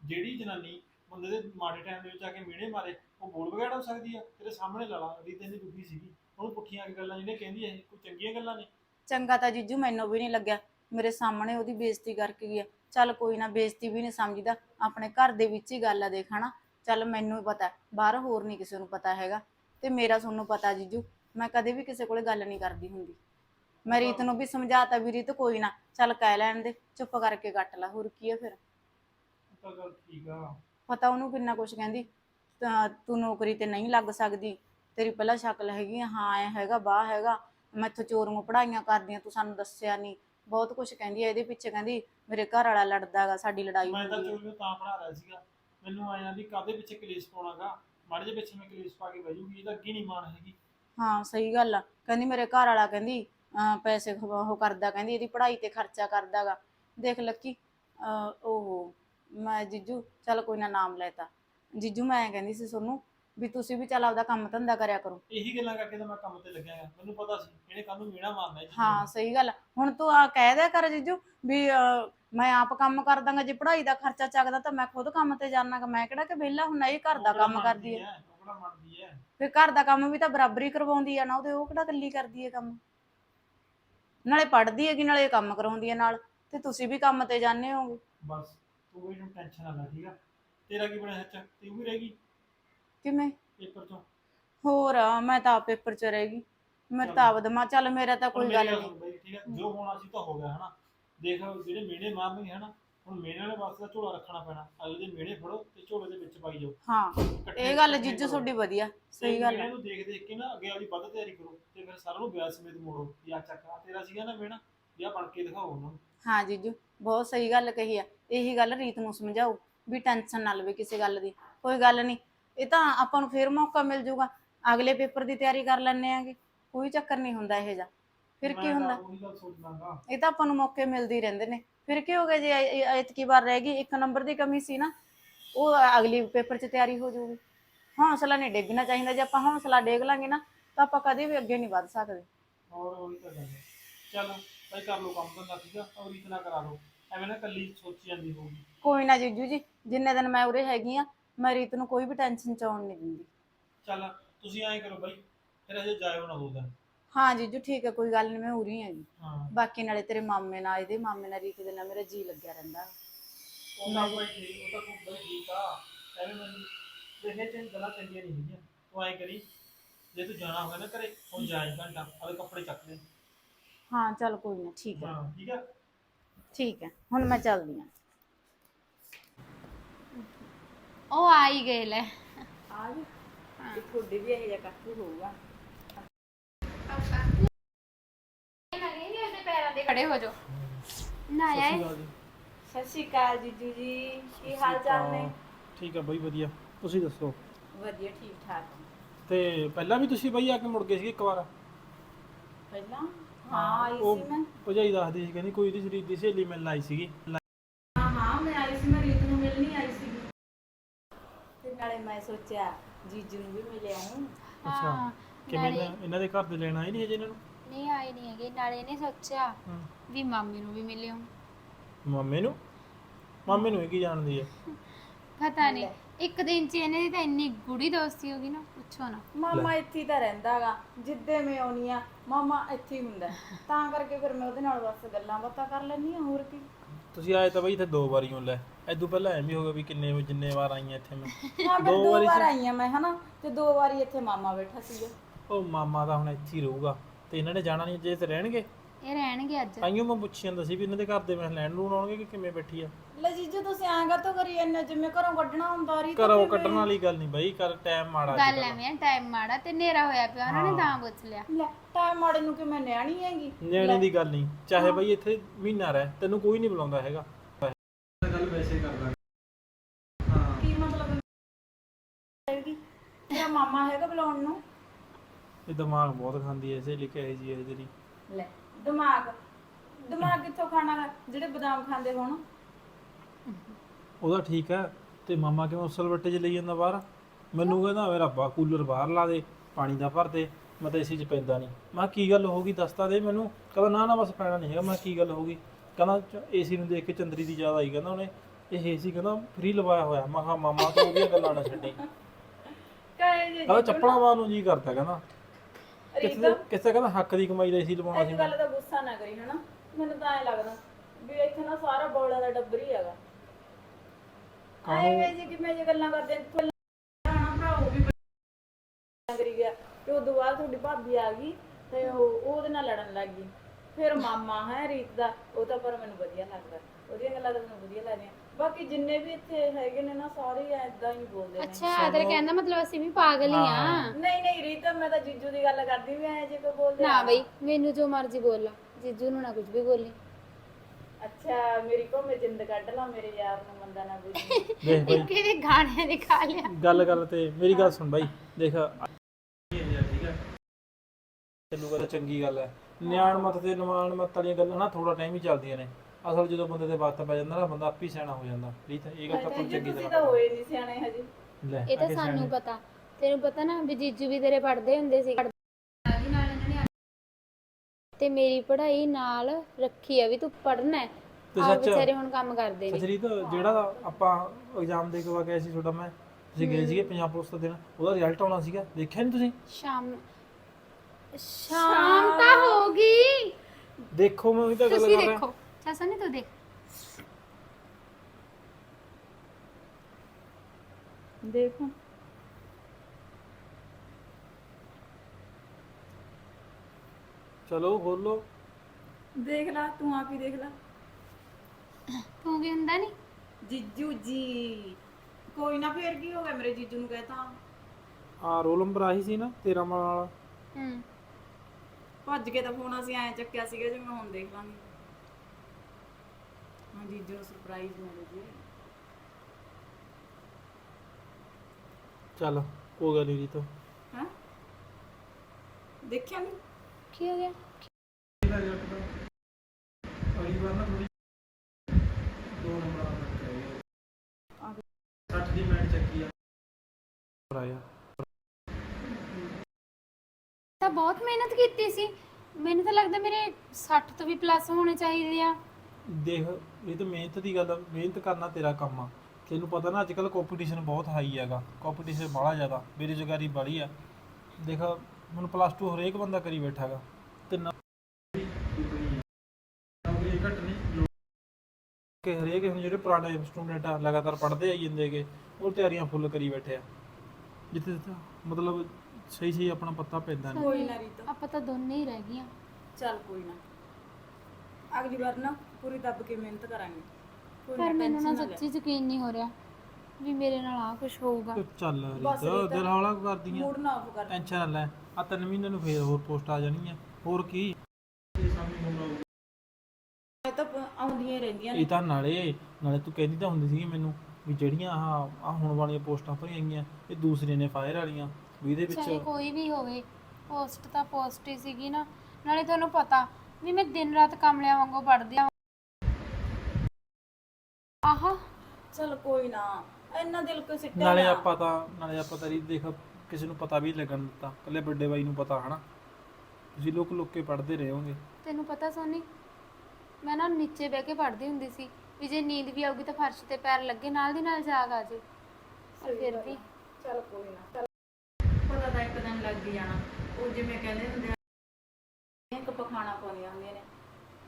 ਜਿਹੜੀ ਜਨਾਨੀ ਬੰਦੇ ਦੇ ਮਾੜੇ ਟਾਈਮ ਦੇ ਵਿੱਚ ਆ ਕੇ ਮਿਹਣੇ ਮਾਰੇ ਉਹ ਬੋਲ ਵਿਗਾੜਾ ਹੋ ਸਕਦੀ ਆ ਤੇਰੇ ਸਾਹਮਣੇ ਲਾ ਲਾ ਰੀਤ ਇੰਨੀ ਦੁਖੀ ਸੀਗੀ। ਉਹਨੂੰ ਪੁੱਠੀਆਂ ਗੱਲਾਂ ਜਿਹੜੀਆਂ ਕਹਿੰਦੀ ਇਹ ਕੋਈ ਚੰਗੀਆਂ ਗੱਲਾਂ ਨੇ? ਚੰਗਾ ਤਾਂ ਜੀਜੂ ਮੈਨੂੰ ਵੀ ਨਹੀਂ ਲੱਗਿਆ। ਮੇਰੇ ਸਾਹਮਣੇ ਉਹਦੀ ਬੇਇੱਜ਼ਤੀ ਕਰਕੇ ਗਿਆ ਚੱਲ ਕੋਈ ਨਾ ਬੇਇੱਜ਼ਤੀ ਵੀ ਨਹੀਂ ਸਮਝਦਾ। ਆਪਣੇ ਘਰ ਦੇ ਵਿੱਚ ਹੀ ਗੱਲ ਆ ਦੇਖ ਹਨਾ? ਚੱਲ ਮੈਨੂੰ ਵੀ ਪਤਾ ਬਾਹਰ ਹੋਰ ਨਹੀਂ ਕਿਸੇ ਨੂੰ ਪਤਾ ਹੈਗਾ। ਤੇ ਮੇਰਾ ਤੁਹਾਨੂੰ ਪਤਾ ਜੀਜੂ ਮੈਂ ਕਦੇ ਵੀ ਕਿਸੇ ਕੋਲੇ ਗੱਲ ਨਹੀਂ ਕਰਦੀ ਹੁੰਦੀ। ਮੈਂ ਰੀਤ ਨੂੰ ਵੀ ਸਮਝਾਤਾ ਵੀ ਰੀਤ ਕੋਈ ਨਾ ਚੱਲ ਕਹਿ ਲੈਣ ਦੇ ਚੁੱਪ ਕਰਕੇ ਕੱਟ ਲਾ ਹੋਰ ਕੀ ਆ ਫਿਰ? ਤਾਂ ਗੱਲ ਠੀਕ ਆ। ਪਤਾ ਉਹਨੂੰ ਕਿੰਨਾ ਕੁਛ ਕਹਿੰਦੀ ਤਾਂ ਤੂੰ ਨੌਕਰੀ ਤੇ ਨਹੀਂ ਲੱਗ ਸਕਦੀ ਤੇਰੀ ਪਹਿਲਾਂ ਸ਼ਕਲ ਹੈਗੀ ਆ, ਹਾਂ ਐ ਹੈਗਾ ਬਾਹ ਹੈਗਾ ਮੈਥੋਂ ਚੋਰੀਆਂ ਪੜਾਈਆਂ ਕਰਦੀਆਂ ਤੂੰ ਸਾਨੂੰ ਦੱਸਿਆ ਨਹੀਂ ਬਹੁਤ ਕੁਝ ਕਹਿੰਦੀ ਆ ਇਹਦੇ ਪਿੱਛੇ ਕਹਿੰਦੀ ਮੇਰੇ ਘਰ ਵਾਲਾ ਲੜਦਾਗਾ ਸਾਡੀ ਲੜਾਈ ਮੈਂ ਤਾਂ ਹੁੰਦੀ ਹੈ ਚੋਰੀ ਨੂੰ ਤਾਂ ਪੜਾ ਰਿਹਾ ਸੀਗਾ। ਮੈਨੂੰ ਆਇਆ ਵੀ ਕਾਦੇ ਪਿੱਛੇ ਕਲੇਸ਼ ਪਾਉਣਾਗਾ? ਮਾੜੇ ਜਿਹੇ ਪਿੱਛੇ ਮੈਂ ਕਲੇਸ਼ ਪਾ ਕੇ ਬਹਿ ਜੂਗੀ ਇਹ ਤਾਂ ਅੱਗੇ ਨਹੀਂ ਮਾਣ ਹੈਗੀ। ਹਾਂ ਸਹੀ ਗੱਲ ਆ। ਕਹਿੰਦੀ ਮੇਰੇ ਘਰ ਵਾਲਾ ਕਹਿੰਦੀ ਅਹ ਪੈਸੇ ਉਹ ਕਰਦਾ ਕਹਿੰਦੀ ਇਹਦੀ ਪੜ੍ਹਾਈ ਤੇ ਖਰਚਾ ਕਰਦਾਗਾ ਦੇਖ ਲੱਕੀ ਅਹ ਉਹ ਮੈਂ ਜੀਜੂ ਚੱਲ ਕੋਈ ਨਾ ਨਾਮ ਲੈਤਾ। ਜੀਜੂ ਮੈਂ ਕਹਿੰਦੀ ਸੀ ਤੁਹਾਨੂੰ ਵੀ ਤੁਸੀਂ ਵੀ ਚੱਲ ਆਪਦਾ ਕੰਮ ਧੰਦਾ ਕਰਿਆ ਕਰੋ। ਇਹੀ ਗੱਲਾਂ ਕਰਕੇ ਤਾਂ ਮੈਂ ਕੰਮ ਤੇ ਲੱਗਿਆ ਗਾ ਮੈਨੂੰ ਪਤਾ ਸੀ ਇਹਨੇ ਕੱਲ ਨੂੰ ਮੀਣਾ ਮਾਰਨਾ ਇਹ ਹਾਂ ਸਹੀ ਗੱਲ ਆ। ਹੁਣ ਤੂੰ ਆ ਕਹਿ ਦਿਆ ਕਰ ਜੀਜੂ ਵੀ ਅਹ, ਮੈਂ ਆਪ ਕੰਮ ਕਰ ਦਾਂਗਾ ਜੇ ਪੜ੍ਹਾਈ ਦਾ ਖਰਚਾ ਚੱਕਦਾ ਤਾਂ ਮੈਂ ਖੁਦ ਕੰਮ ਤੇ ਜਾਣਾਗਾ ਮੈਂ ਕਿਹੜਾ ਕਿ ਵਿਹਲਾ ਹੁੰਨਾ ਇਹ ਘਰ ਦਾ ਕੰਮ ਕਰਦੀ ਹੈ ਉਹ ਕਿਹੜਾ ਮੰਨਦੀ ਹੈ ਫਿਰ ਘਰ ਦਾ ਕੰਮ ਵੀ ਤਾਂ ਬਰਾਬਰੀ ਕਰਵਾਉਂਦੀ ਆ ਨਾ ਉਹਦੇ ਉਹ ਕਿਹੜਾ ਇਕੱਲੀ ਕਰਦੀ ਹੈ ਕੰਮ? ਨਾਲੇ ਪੜ੍ਹਦੀ ਹੈਗੀ ਨਾਲੇ ਕੰਮ ਕਰਾਉਂਦੀ ਹੈ ਨਾਲ ਤੇ ਤੁਸੀਂ ਵੀ ਕੰਮ ਤੇ ਜਾਂਦੇ ਹੋਗੇ ਬਸ। ਤੂੰ ਇਹਨੂੰ ਟੈਨਸ਼ਨ ਨਾ ਲੈ ਠੀਕ ਆ? ਤੇਰਾ ਕੀ ਬਣਿਆ ਸੱਚ? ਤੇ ਵੀ ਰਹੇਗੀ ਕਿਵੇਂ? ਪੇਪਰ ਚੋਂ? ਹੋਰ ਆ, ਮੈਂ ਤਾਂ ਆਪ ਪੇਪਰ ਚ ਰਹੇਗੀ ਮੇਰੇ ਤਾਂ ਆਪ ਦਮਾ ਚੱਲ ਮੇਰਾ ਤਾਂ ਕੋਈ ਗੱਲ ਨਹੀਂ। ਠੀਕ ਆ? ਜੋ ਹੋਣਾ ਸੀ ਤਾਂ ਹੋ ਗਿਆ ਹਨਾ? ਦੇਖ ਜਿਹੜੇ ਮੇਨੇ ਮਾਰਨਗੇ ਹਨਾ? ਹੁਣ ਮੇਨੇ ਵਾਲੇ ਵਾਸਤੇ ਤਾਂ ਝੋਲਾ ਰੱਖਣਾ ਪੈਣਾ। ਅਗਲੇ ਦੇ ਮੇਨੇ ਫੜੋ ਤੇ ਝੋਲੇ ਦੇ ਵਿੱਚ ਪਾਈ ਜਾਓ। ਹਾਂ ਇਕੱਠੇ- ਇਹ ਗੱਲ ਇਕੱਠੇ ਜੀਜੂ ਕਰੋ। ਤੁਹਾਡੀ ਵਧੀਆ ਤੇ ਸਹੀ ਗੱਲ ਹੈ ਨੂੰ ਦੇਖ ਦੇਖ ਕੇ ਨਾ ਅੱਗੇ ਵਾਲੀ ਵੱਧ ਤਿਆਰੀ ਕਰੋ ਤੇ ਫਿਰ ਸਾਰਿਆਂ ਨੂੰ ਵਿਆਹ ਸਮੇਤ ਮੋੜੋ। ਆ ਚੱਕ ਤੇਰਾ ਸੀਗਾ ਨਾ ਮੇਨਾ ਵੀ ਆ ਬਣ ਕੇ ਦਿਖਾਓ ਉਹਨਾਂ ਨੂੰ। ਹਾਂ ਜੀਜੂ ਬਹੁਤ ਸਹੀ ਗੱਲ ਕਹੀ ਆ। ਇਹੀ ਗੱਲ ਰੀਤ ਨੂੰ ਸਮਝਾਓ ਵੀ ਟੈਨਸ਼ਨ ਨਾ ਲਵੇ ਕਿਸੇ ਗੱਲ ਦੀ ਕੋਈ ਗੱਲ ਨਹੀਂ ਇਹ ਤਾਂ ਆਪਾਂ ਨੂੰ ਫੇਰ ਮੌਕਾ ਮਿਲ ਜਾਊਗਾ। ਅਗਲੇ ਪੇਪਰ ਦੀ ਤਿਆਰੀ ਕਰ ਲੈਣੇ ਆਗੇ ਕੋਈ ਚੱਕਰ ਨਹੀਂ ਹੁੰਦਾ ਇਹ ਜਾ ਫਿਰ ਕੀ ਤਾਂ ਹੁੰਦਾ? ਇਹ ਤਾਂ ਆਪਾਂ ਨੂੰ ਮੌਕੇ ਮਿਲਦੇ ਹੀ ਰਹਿੰਦੇ ਨੇ। ਫਿਰ ਕੀ ਹੋ ਗਿਆ ਜੇ ਇਤਕੀ ਵਾਰ ਰਹਿ ਗਈ ਇੱਕ ਨੰਬਰ ਦੀ ਕਮੀ ਸੀ ਨਾ ਉਹ ਅਗਲੀ ਪੇਪਰ 'ਚ ਤਿਆਰੀ ਹੋ ਜਾਊਗੀ। ਹੌਸਲਾ ਨਹੀਂ ਡੇਗਣਾ ਚਾਹੀਦਾ। ਜੇ ਆਪਾਂ ਹੌਸਲਾ ਡੇਗ ਲਾਂਗੇ ਨਾ ਤਾਂ ਆਪਾਂ ਕਦੇ ਵੀ ਅੱਗੇ ਨਹੀਂ ਵੱਧ ਸਕਦੇ। ਹੋਰ ਉਹੀ ਤਾਂ ਗੱਲ ਹੈ। ਚੱਲ ਭਾਈ ਕਰ ਲਓ ਕੰਮ ਧੰਦਾ ਠੀਕ ਆ ਔਰ ਇਤਨਾ ਕਰਾ ਲਓ। ਐਵੇਂ ਨਾ ਕੱਲੀ ਸੋਚੀ ਜਾਂਦੀ ਹੋਊਗੀ। ਕੋਈ ਨਾ ਜੀਜੂ ਜੀ ਜਿੰਨੇ ਦਿਨ ਮੈਂ ਉਰੇ ਹੈਗੀ ਆ ਮੈਂ ਰੀਤ ਨੂੰ ਕੋਈ ਵੀ ਟੈਨਸ਼ਨ ਚਾਉਣ ਨਹੀਂ ਦਿੰਦੀ। ਚੱਲ ਤੁਸੀਂ ਐਂ ਕਰੋ ਬਾਈ ਫਿਰ ਅਜੇ ਜਾਇਓ ਨਾ ਦੋ ਦਿਨ। ਹਾਂ ਜੀਜੂ ਠੀਕ ਹੈ ਕੋਈ ਗੱਲ ਨਹੀਂ ਮੈਂ ਉਰੀ ਹੈਗੀ ਹਾਂ। ਬਾਕੀ ਨਾਲੇ ਤੇਰੇ ਮਾਮੇ ਨਾਲ ਇਹਦੇ ਮਾਮੇ ਨਾਲ ਰੀਤ ਦੇ ਨਾਲ ਮੇਰਾ ਜੀ ਲੱਗਿਆ ਰਹਿੰਦਾ। ਉਹ ਤਾਂ ਭਾਈ ਠੀਕ ਉਹ ਤਾਂ खूब ਬਈ ਠੀਕ ਆ। ਐਵੇਂ ਮੈਨੂੰ ਦੇਖੇ ਤੇ ਗੱਲਾਂ ਚੰਗੀਆਂ ਨਹੀਂ ਹੈਗੀਆਂ। ਤੂੰ ਐਂ ਕਰੀ ਜੇ ਤੂੰ ਜਾਣਾ ਹੋਗਾ ਨਾ ਘਰੇ ਹੁਣ ਜਾਈ ਘੰਟਾ ਆਲੇ ਕੱਪੜੇ ਚੱਕ ਲੈ। ਹਾਂ ਚੱਲ ਕੋਈ ਨਾ ਠੀਕ ਹੈ ਹਾਂ ਠੀਕ ਆ? ਠੀਕ ਹੈ ਹੁਣ ਮੈਂ ਚੱਲਦੀ ਹਾਂ। ਉਹ ਆ ਹੀ ਗਏ ਲੈ। ਆ ਗਈ ਇਹ ਤੁਹਾਡੇ ਵੀ ਇਹ ਜਿਹਾ ਕੱਟੂ ਹੋਊਗਾ। ਖੜੇ ਹੋ ਜਾਓ ਨਾ ਆਏ ਸਤਿ ਸ਼੍ਰੀ ਅਕਾਲ ਜੀਜੂ ਜੀ ਕੀ ਹਾਲ ਚਾਲ ਨੇ? ਠੀਕ ਆ ਬਾਈ ਵਧੀਆ। ਤੁਸੀਂ ਦੱਸੋ? ਵਧੀਆ ਠੀਕ ਠਾਕ। ਤੇ ਪਹਿਲਾਂ ਵੀ ਤੁਸੀਂ ਬਾਈ ਆ ਕੇ ਮੁੜ ਗਏ ਸੀ ਇੱਕ ਵਾਰ? ਪਹਿਲਾਂ? ਹਾਂ ਆਈ ਉਹ ਸੀ ਮੈਂ। ਭਜਾਈ ਦੱਸਦੀ ਸੀ ਕਹਿੰਦੀ ਕੋਈ ਦੀ ਸਰੀਰ ਦੀ ਸਹੇਲੀ ਮਿਲਣ ਆਈ ਸੀਗੀ। ਹਾਂ ਹਾਂ ਮੈਂ ਆਈ ਸੀ ਮੈਂ ਰੀਤ ਨੂੰ ਮਿਲਣੀ ਆਈ ਸੀ ਤੇ ਨਾਲੇ ਮੈਂ ਸੋਚਿਆ ਜੀਜੂ ਨੂੰ ਵੀ ਮਿਲਿਆ ਹੂੰ। ਹਾਂ ਕਿਵੇਂ ਨਾਲੇ- ਇਹਨਾਂ- ਇਹਨਾਂ ਦੇ ਘਰ ਦੇ ਲੈਣ ਆਏ ਨਹੀਂ ਹਜੇ ਇਹਨਾਂ ਨੂੰ? ਨਹੀਂ ਆਏ ਨਹੀਂ ਹੈਗੇ। ਨਾਲੇ ਨੇ ਸੋਚਿਆ ਹਾਂ। ਵੀ ਮਾਮੀ ਨੂੰ ਵੀ ਮਿਲਿਓ। ਮਾਮੇ ਨੂੰ? ਮਾਮੇ ਨੂੰ ਇਹ ਕੀ ਜਾਣਦੀ ਹੈ? ਪਤਾ ਨਹੀਂ ਇੱਕ ਦਿਨ ਚ ਇਹਨੇ ਦੀ ਤਾਂ ਇੰਨੀ ਗੂੜੀ ਦੋਸਤੀ ਹੋ ਗਈ ਨਾ ਪੁੱਛੋ ਨਾ। ਮਾਮਾ ਇੱਥੇ ਹੀ ਤਾਂ ਰਹਿੰਦਾਗਾ ਜਿੱਦੇ ਮੈਂ ਆਉਣੀ ਆ ਮਾਮਾ ਇੱਥੇ ਹੀ ਹੁੰਦਾ। ਤਾਂ ਕਰਕੇ ਫਿਰ ਮੈਂ ਉਹਦੇ ਨਾਲ ਬਸ ਗੱਲਾਂ ਬਾਤਾਂ ਕਰ ਲੈਂਦੀ ਆ ਹੋਰ ਕੀ। ਤੁਸੀਂ ਆਏ ਤਾਂ ਬਈ ਇੱਥੇ ਦੋ ਵਾਰੀ ਹੋ ਲੈ। ਐਦੋਂ ਪਹਿਲਾਂ ਐਵੇਂ ਹੋ ਗਿਆ ਵੀ ਕਿੰਨੇ ਜਿੰਨੇ ਵਾਰ ਆਈਆਂ ਇੱਥੇ ਮੈਂ। ਹਾਂ ਮੈਂ ਦੋ ਵਾਰ ਆਈ ਆ ਮੈਂ ਹਨਾ? ਤੇ ਦੋ ਵਾਰੀ ਇੱਥੇ ਮਾਮਾ ਬੈਠਾ ਸੀਗਾ। ਉਹ ਮਾਮਾ ਤਾਂ ਹੁਣ ਇੱਥੇ ਹੀ ਰਹੂਗਾ। ਤੇ ਇਹਨਾਂ ਨੇ ਜਾਣਾ ਨਹੀਂ ਜੇ ਤੇ ਰਹਿਣਗੇ। ਇਹ ਰਹਿਣਗੇ ਅੱਜ। ਆਈਓ ਮੈਂ ਪੁੱਛੀ ਜਾਂਦਾ ਸੀ ਵੀ ਇਹਨਾਂ ਦੇ ਘਰ ਦੇ ਮੈਂ ਲੈਣ ਨੂੰ ਆਉਣਗੇ ਕਿ ਕਿਵੇਂ ਬੈਠੀ ਆ? ਲੈ ਜੀਜੂ ਤੁਸੀਂ ਆਂਗਾ ਤਾਂ ਕਰੀ ਇੰਨੇ ਜਿਵੇਂ ਘਰੋਂ ਕੱਢਣਾ ਹੁੰਦਾ ਰੀ ਘਰੋਂ ਕੱਢਣ ਵਾਲੀ ਗੱਲ ਨਹੀਂ ਬਈ ਕਰ ਟਾਈਮ ਮਾੜਾ ਅੱਜ ਗੱਲ ਐਵੇਂ ਟਾਈਮ ਮਾੜਾ ਤੇ ਨੇਰਾ ਹੋਇਆ ਪਿਆ ਉਹਨਾਂ ਨੇ ਤਾਂ ਪੁੱਛ ਲਿਆ। ਲੈ ਟਾਈਮ ਮਾੜੇ ਨੂੰ ਕਿ ਮੈਂ ਨਿਆਣੀ ਹੈਗੀ? ਨਿਆਣੇ ਦੀ ਗੱਲ ਨਹੀਂ ਚਾਹੇ ਬਈ ਇੱਥੇ ਮਹੀਨਾ ਰਹਿ ਤੈਨੂੰ ਕੋਈ ਨਹੀਂ ਬੁਲਾਉਂਦਾ ਹੈਗਾ। ਗੱਲ ਵੈਸੇ ਕਰਦਾ ਹਾਂ ਕੀ ਮਤਲਬ? ਹੈਗੀ? ਤੇਰਾ ਮਾਮਾ ਹੈਗਾ ਬੁਲਾਉਣ ਨੂੰ? ਇਹ ਦਿਮਾਗ ਬਹੁਤ ਖਾਂਦੀ ਐ ਇਸੇ ਲਈ ਕਹੇ ਜੀ ਇਹ ਤੇਰੀ? ਲੈ। ਦਿਮਾਗ। ਦਿਮਾਗ ਕਿੱਥੋਂ ਖਾਣਾ ਗਾ? ਜਿਹੜੇ ਬਦਾਮ ਖਾਂਦੇ ਹੋਣ। ਉਹਦਾ ਠੀਕ ਹੈ। ਤੇ ਮਾਮਾ ਕਿਉਂ ਉਸਲ ਵੱਟੇ 'ਚ ਲਈ ਜਾਂਦਾ ਬਾਹਰ? ਮੈਨੂੰ ਕਹਿੰਦਾ ਮੇਰਾ ਬਾ ਕੂਲਰ ਬਾਹਰ ਲਾ ਦੇ ਪਾਣੀ ਦਾ ਭਰ ਦੇ। ਮੈਂ ਤਾਂ ਏਸੀ 'ਚ ਪੈਂਦਾ ਨਹੀਂ। ਮੈਂ ਕਿਹਾ ਕੀ ਗੱਲ ਹੋ ਗਈ? ਦੱਸਤਾ ਦੇ ਮੈਨੂੰ। ਕਹਿੰਦਾ ਨਾ ਨਾ ਬਸ ਪੈਣਾ ਨਹੀਂ ਹੈਗਾ। ਮੈਂ ਕਿਹਾ ਕੀ ਗੱਲ ਹੋ ਗਈ? ਕਹਿੰਦਾ ਏਸੀ ਨੂੰ ਦੇਖ ਕੇ ਚੰਦਰੀ ਦੀ ਯਾਦ ਆਈ ਕਹਿੰਦਾ ਉਹਨੇ। ਇਹ ਏਸੀ ਕਹਿੰਦਾ ਫ੍ਰੀ ਲਵਾਇਆ ਹੋਇਆ। ਮੈਂ ਕਿਹਾ ਮਾਮਾ ਤੂੰ ਉਹਦੀਆਂ ਗੱਲਾਂ ਨਾ ਛੱਡੀ। ਕਹੇ ਜੇ ਕਹਿੰਦਾ ਚੱਪਲਾਂ ਮਾਰਨ ਨੂੰ ਜੀ ਕਰਦਾ ਕਹਿੰਦਾ। ਕਿਸੇ ਕਿਸੇ ਕਹਿੰਦਾ ਹੱਕ ਦੀ ਕਮਾਈ ਦਾ ਏਸੀ ਲਵਾਉਣਾ ਸੀ ਗੱਲ ਦਾ ਗੁੱਸਾ ਨਾ ਕਰੀ ਹਨਾ? ਮੈਨੂੰ ਤਾਂ ਐ ਲੱਗਦਾ ਵੀ ਇੱਥੇ ਨਾ ਸਾਰਾ ਬੋਲਾਂ ਦਾ ਡੱਬਰ ਹੀ ਹੈਗਾ। ਆਏ ਜੇ ਕਿਵੇਂ ਜੇ ਗੱਲਾਂ ਕਰਦੇ ਨੇ ਥੋੜਾ ਭਰਾ ਉਹ ਵੀ ਗੱਲਾਂ ਕਰੀ ਗਿਆ। ਤੇ ਉਦੋਂ ਬਾਅਦ ਤੁਹਾਡੀ ਭਾਬੀ ਆ ਗਈ ਤੇ ਉਹ ਉਹਦੇ ਨਾਲ ਲੜਨ ਲੱਗ ਗਈ। ਫਿਰ ਮਾਮਾ ਹੈ ਰੀਤ ਦਾ ਉਹ ਤਾਂ ਪਰ ਮੈਨੂੰ ਵਧੀਆ ਲੱਗਦਾ। ਉਹਦੀਆਂ ਗੱਲਾਂ ਤਾਂ ਮੈਨੂੰ ਵਧੀਆ ਲੱਗਦੀਆਂ। ਬਾਕੀ ਜਿੰਨੇ ਵੀ ਇੱਥੇ ਹੈਗੇ ਨੇ ਨਾ ਸਾਰੇ ਐਦਾਂ ਹੀ ਬੋਲਦੇ ਨੇ। ਅੱਛਾ ਤੇਰੇ ਕਹਿੰਦਾ ਮਤਲਬ ਅਸੀਂ ਵੀ ਪਾਗਲ ਹੀ ਆ ਨਹੀਂ ਨਹੀਂ ਰੀਤ ਮੈਂ ਤਾਂ ਜੀਜੂ ਦੀ ਗੱਲ ਕਰਦੀ ਵੀ ਐ ਜੇ ਕੋ ਬੋਲਦੇ। ਨਾ ਬਈ ਮੈਨੂੰ ਜੋ ਮਰਜ਼ੀ ਬੋਲ ਲਾ। ਜੀਜੂ ਨੂੰ ਨਾ ਕੁਝ ਵੀ ਬੋਲੀ। ਅੱਛਾ ਮੇਰੀ ਕੋ ਮੈਂ ਜਿੰਦ ਕੱਢ ਲਾ ਮੇਰੇ ਯਾਰ ਨੂੰ ਮੰਦਾ ਨਾ ਬੁੱਝੀ ਦੇਖ ਬਈ। ਕਿਹਦੇ ਗਾਣੇ ਦਿਖਾ ਲਿਆ। ਗੱਲ ਗੱਲ ਤੇ ਮੇਰੀ ਗੱਲ ਸੁਣ ਬਾਈ। ਦੇਖ ਠੀਕ ਹੈ ਚੱਲੂਗਾ ਤਾਂ ਚੰਗੀ ਗੱਲ ਹੈ ਨਿਆਣ ਮਤ ਤੇ ਨਿਮਾਣ ਮਤ ਵਾਲੀਆਂ ਗੱਲਾਂ ਨਾ ਥੋੜਾ ਟਾਈਮ ਹੀ ਚੱਲਦੀਆਂ ਨੇ। ਅਸਲ ਜਦੋਂ ਬੰਦੇ ਦੇ ਵਕਤ ਪੈ ਜਾਂਦਾ ਨਾ ਬੰਦਾ ਆਪੇ ਹੀ ਸਿਆਣਾ ਹੋ ਜਾਂਦਾ। ਠੀਕ ਹੈ ਇਹ ਗੱਲ ਤਾਂ ਆਪਾਂ ਨੂੰ ਚੰਗੀ ਤੁਸੀਂ ਤਰ੍ਹਾਂ ਤਾਂ ਹੋਏ ਨਹੀਂ ਸਿਆਣੇ ਹਜੇ। ਲੈ ਇਹ ਤਾਂ ਅੱਗੇ ਸਾਨੂੰ। ਪਤਾ। ਤੈਨੂੰ ਪਤਾ ਨਾ ਵੀ ਜੀਜੂ ਵੀ ਤੇਰੇ ਪੜਦੇ ਹੁੰਦੇ ਸੀ। ਤੇ ਮੇਰੀ ਪੜ੍ਹਾਈ ਨਾਲ ਰੱਖੀ ਆ ਵੀ ਤੂੰ ਪੜਨਾ ਹੈ। ਤੇ ਆ ਸੱਚ ਵਿਚਾਰੇ ਹੁਣ ਕੰਮ ਕਰਦੇ ਨੇ। ਸਚਰੀ ਤਾਂ ਜਿਹੜਾ ਆਪਾਂ ਐਗਜ਼ਾਮ ਦੇ ਕੇ ਵਾ ਗਿਆ ਸੀ ਤੁਹਾਡਾ ਮੈਂ ਤੁਸੀਂ ਗਏ ਸੀਗੇ ਪੰਜਾਬ ਪੁਲਿਸ ਦਾ ਦਿਨ ਉਹਦਾ ਰਿਜ਼ਲਟ ਆਉਣਾ ਸੀਗਾ। ਦੇਖਿਆ ਨਹੀਂ ਤੁਸੀਂ? ਸ਼ਾਮ ਸ਼ਾਮ ਤਾਂ ਹੋ ਗਈ। ਦੇਖੋ ਮੈਂ ਉਹੀ ਤਾਂ ਗੱਲ ਤੁਸੀਂ ਕਰ ਰਿਹਾ। ਦੇਖੋ। ਚਾਚਾ ਨਹੀਂ ਤੂੰ ਦੇਖ। ਦੇਖੋ ਚਲੋ ਬੋਲੋ। ਦੇਖ ਲੈ ਤੂੰ ਆਪ ਹੀ ਦੇਖ ਲੈ। ਤੂੰ ਕੀ ਹੁੰਦਾ ਨਹੀਂ? ਜੀਜੂ ਜੀ ਕੋਈ ਨਾ ਫੇਰ ਕੀ ਹੋ ਗਿਆ ਮੇਰੇ ਜੀਜੂ ਨੂੰ ਕਹਤਾ ਆ ਰੋਲ ਨੰਬਰ ਆਹੀ ਸੀ ਨਾ 13 ਵਾਲਾ। ਹੂੰ। ਭੱਜ ਕੇ ਤਾਂ ਫੋਨ ਅਸੀਂ ਐਂ ਚੱਕਿਆ ਸੀਗਾ ਜਿਵੇਂ ਹੁਣ ਦੇਖ ਲਾਂਗੇ। ਹਾਂ ਜੀਜੂ ਨੂੰ ਸਰਪ੍ਰਾਈਜ਼ ਮਿਲ ਜੀ ਚੱਲ ਕੋਈ ਗੱਲ ਨਹੀਂ ਰੀਤੋ। ਹਾਂ? ਦੇਖਿਆ ਨਹੀਂ ਕੀ ਹੋ ਗਿਆ? ਅਗਲੀ ਵਾਰ ਨਾ ਥੋੜੀ ਦੋ ਨੰਬਰਾਂ ਦਾ 60 ਦੀ ਮਿੰਟ ਚੱਕੀ ਆ ਆਇਆ ਤਾਂ ਬਹੁਤ ਮਿਹਨਤ ਕੀਤੀ ਸੀ। ਮੈਨੂੰ ਤਾਂ ਲੱਗਦਾ ਮੇਰੇ 60 ਤੋਂ ਵੀ ਪਲੱਸ ਹੋਣੇ ਚਾਹੀਦੇ ਆ। ਦੇਖ ਇਹ ਤਾਂ ਮਿਹਨਤ ਦੀ ਗੱਲ ਆ ਮਿਹਨਤ ਕਰਨਾ ਤੇਰਾ ਕੰਮ ਆ। ਤੈਨੂੰ ਪਤਾ ਨਾ ਅੱਜ ਕੱਲ ਕੰਪੀਟੀਸ਼ਨ ਬਹੁਤ ਹਾਈ ਹੈਗਾ। ਕੰਪੀਟੀਸ਼ਨ ਬੜਾ ਜ਼ਿਆਦਾ ਬੇਰੁਜ਼ਗਾਰੀ ਬੜੀ ਆ। ਦੇਖ ਹੁਣ ਪਲੱਸ 2 ਹਰੇਕ ਬੰਦਾ ਕਰੀ ਬੈਠਾ ਹੈਗਾ। ਤੇ ਨਾ ਘਟ ਨਹੀਂ ਕਿ ਹਰੇਕ ਹੁਣ ਜਿਹੜੇ ਪੁਰਾਣੇ ਸਟੂਡੈਂਟ ਆ ਲਗਾਤਾਰ ਪੜ੍ਹਦੇ ਆਈ ਜਾਂਦੇ ਹੈਗੇ ਉਹ ਤਿਆਰੀਆਂ ਫੁੱਲ ਕਰੀ ਬੈਠੇ ਆ। ਜਿੱਥੇ ਜਿੱਥੇ ਮਤਲਬ ਸਹੀ ਸਹੀ ਆਪਣਾ ਪੱਤਾ ਪੈਂਦਾ ਨਹੀਂ ਕੋਈ ਨਾ ਰੀਤ। ਆਪਾਂ ਤਾਂ ਦੋਨੇ ਹੀ ਰਹਿ ਗਈਆਂ। ਚੱਲ ਕੋਈ ਨਾ। ਅਗਲੀ ਵਾਰ ਨਾ ਪੂਰੀ ਦੱਬ ਕੇ ਮਿਹਨਤ ਕਰਾਂਗੇ। ਕੋਈ ਪਰ ਮੈਨੂੰ ਨਾ tension ਲੈ। ਸੱਚੀ ਯਕੀਨ ਨਹੀਂ ਹੋ ਰਿਹਾ ਵੀ ਮੇਰੇ ਨਾਲ ਆ ਕੁਝ ਹੋਊਗਾ। ਤੇ ਚੱਲ ਬਸ ਰੀਤ ਰੀਤ। ਦਿਲ ਹੌਲਾ ਕਿਉਂ ਕਰਦੀ ਆ? ਮੂਡ ਨਾ ਆਫ ਕਰ। ਟੈਨਸ਼ਨ ਨਾ ਲੈ। ਆ ਤਿੰਨ ਮਹੀਨੇ ਨੂੰ ਫੇਰ ਹੋਰ ਪੋਸਟ ਆ ਜਾਣੀ ਆ। ਹੋਰ ਕੀ? ਇਹ ਤਾਂ ਪ- ਆਉਂਦੀਆਂ ਹੀ ਰਹਿੰਦੀਆਂ ਨੇ। ਇਹ ਤਾਂ ਨਾਲੇ ਨਾਲੇ ਤੂੰ ਕਹਿੰਦੀ ਤਾਂ ਹੁੰਦੀ ਸੀ ਮੈਨੂੰ ਵੀ ਜਿਹੜੀਆਂ ਆਹ ਆ ਹੁਣ ਵਾਲੀਆਂ ਪੋਸਟਾਂ ਭਰੀਆਂ ਗਈਆਂ ਇਹ ਦੂਸਰੀਆਂ ਨੇ ਫਾਇਰ ਵਾਲੀਆਂ। ਵੀ ਇਹਦੇ ਚਾਹੇ ਵਿੱਚ ਕੋਈ ਵੀ ਹੋਵੇ ਪੋਸਟ ਤਾਂ ਪੋਸਟ ਹੀ ਸੀਗੀ ਨਾ। ਨਾਲੇ ਤੁਹਾਨੂੰ ਪਤਾ ਵੀ ਮੈਂ ਦਿਨ ਰਾਤ ਕਮਲਿਆਂ ਵਾਂਗੂ ਪੜ੍ਹਦੀ ਆ। ਆਹਾ। ਚੱਲ ਕੋਈ ਨਾ ਇੰਨਾ ਦਿਲ ਕੋ ਸਿੱਟਿਆ ਨਾਲੇ ਨਾ। ਆਪਾਂ ਤਾਂ ਨਾਲੇ ਆਪਾਂ ਤੇਰੀ ਦੇਖ ਕਿਸੇ ਨੂੰ ਪਤਾ ਵੀ ਨੀ ਲੱਗਣ ਦਿੱਤਾ। ਕੱਲੇ ਵੱਡੇ ਬਾਈ ਨੂੰ ਪਤਾ ਹਨਾ? ਤੁਸੀਂ ਲੋਕ ਲੋਕ ਕੇ ਪੜ੍ਹਦੇ ਰਹੇ ਹੋਗੇ ਤੈਨੂੰ ਪਤਾ ਸੋਨੀ ਮੈਂ ਨਾ ਨੀਚੇ ਬਹਿ ਕੇ ਪੜ੍ਹਦੀ ਹੁੰਦੀ ਸੀ ਵੀ ਜੇ ਨੀਂਦ ਵੀ ਆਊਗੀ ਤਾਂ ਫਰਸ਼ ਤੇ ਪੈਰ ਲੱਗੇ ਨਾਲ ਦੀ ਨਾਲ ਜਾਗ ਆ ਜੇ। ਪਰ ਫਿਰ ਵੀ। ਚੱਲ ਕੋਈ ਨਾ ਚੱਲ। ਪਤਾ ਤਾਂ ਇੱਕ ਦਿਨ ਲੱਗ ਹੀ ਜਾਣਾ। ਉਹ ਜਿਵੇਂ ਕਹਿੰਦੇ ਹੁੰਦੇ ਆ ਇੱਕ ਪਖਾਣਾ ਪਾਉਂਦੀਆਂ ਹੁੰਦੀਆਂ ਨੇ।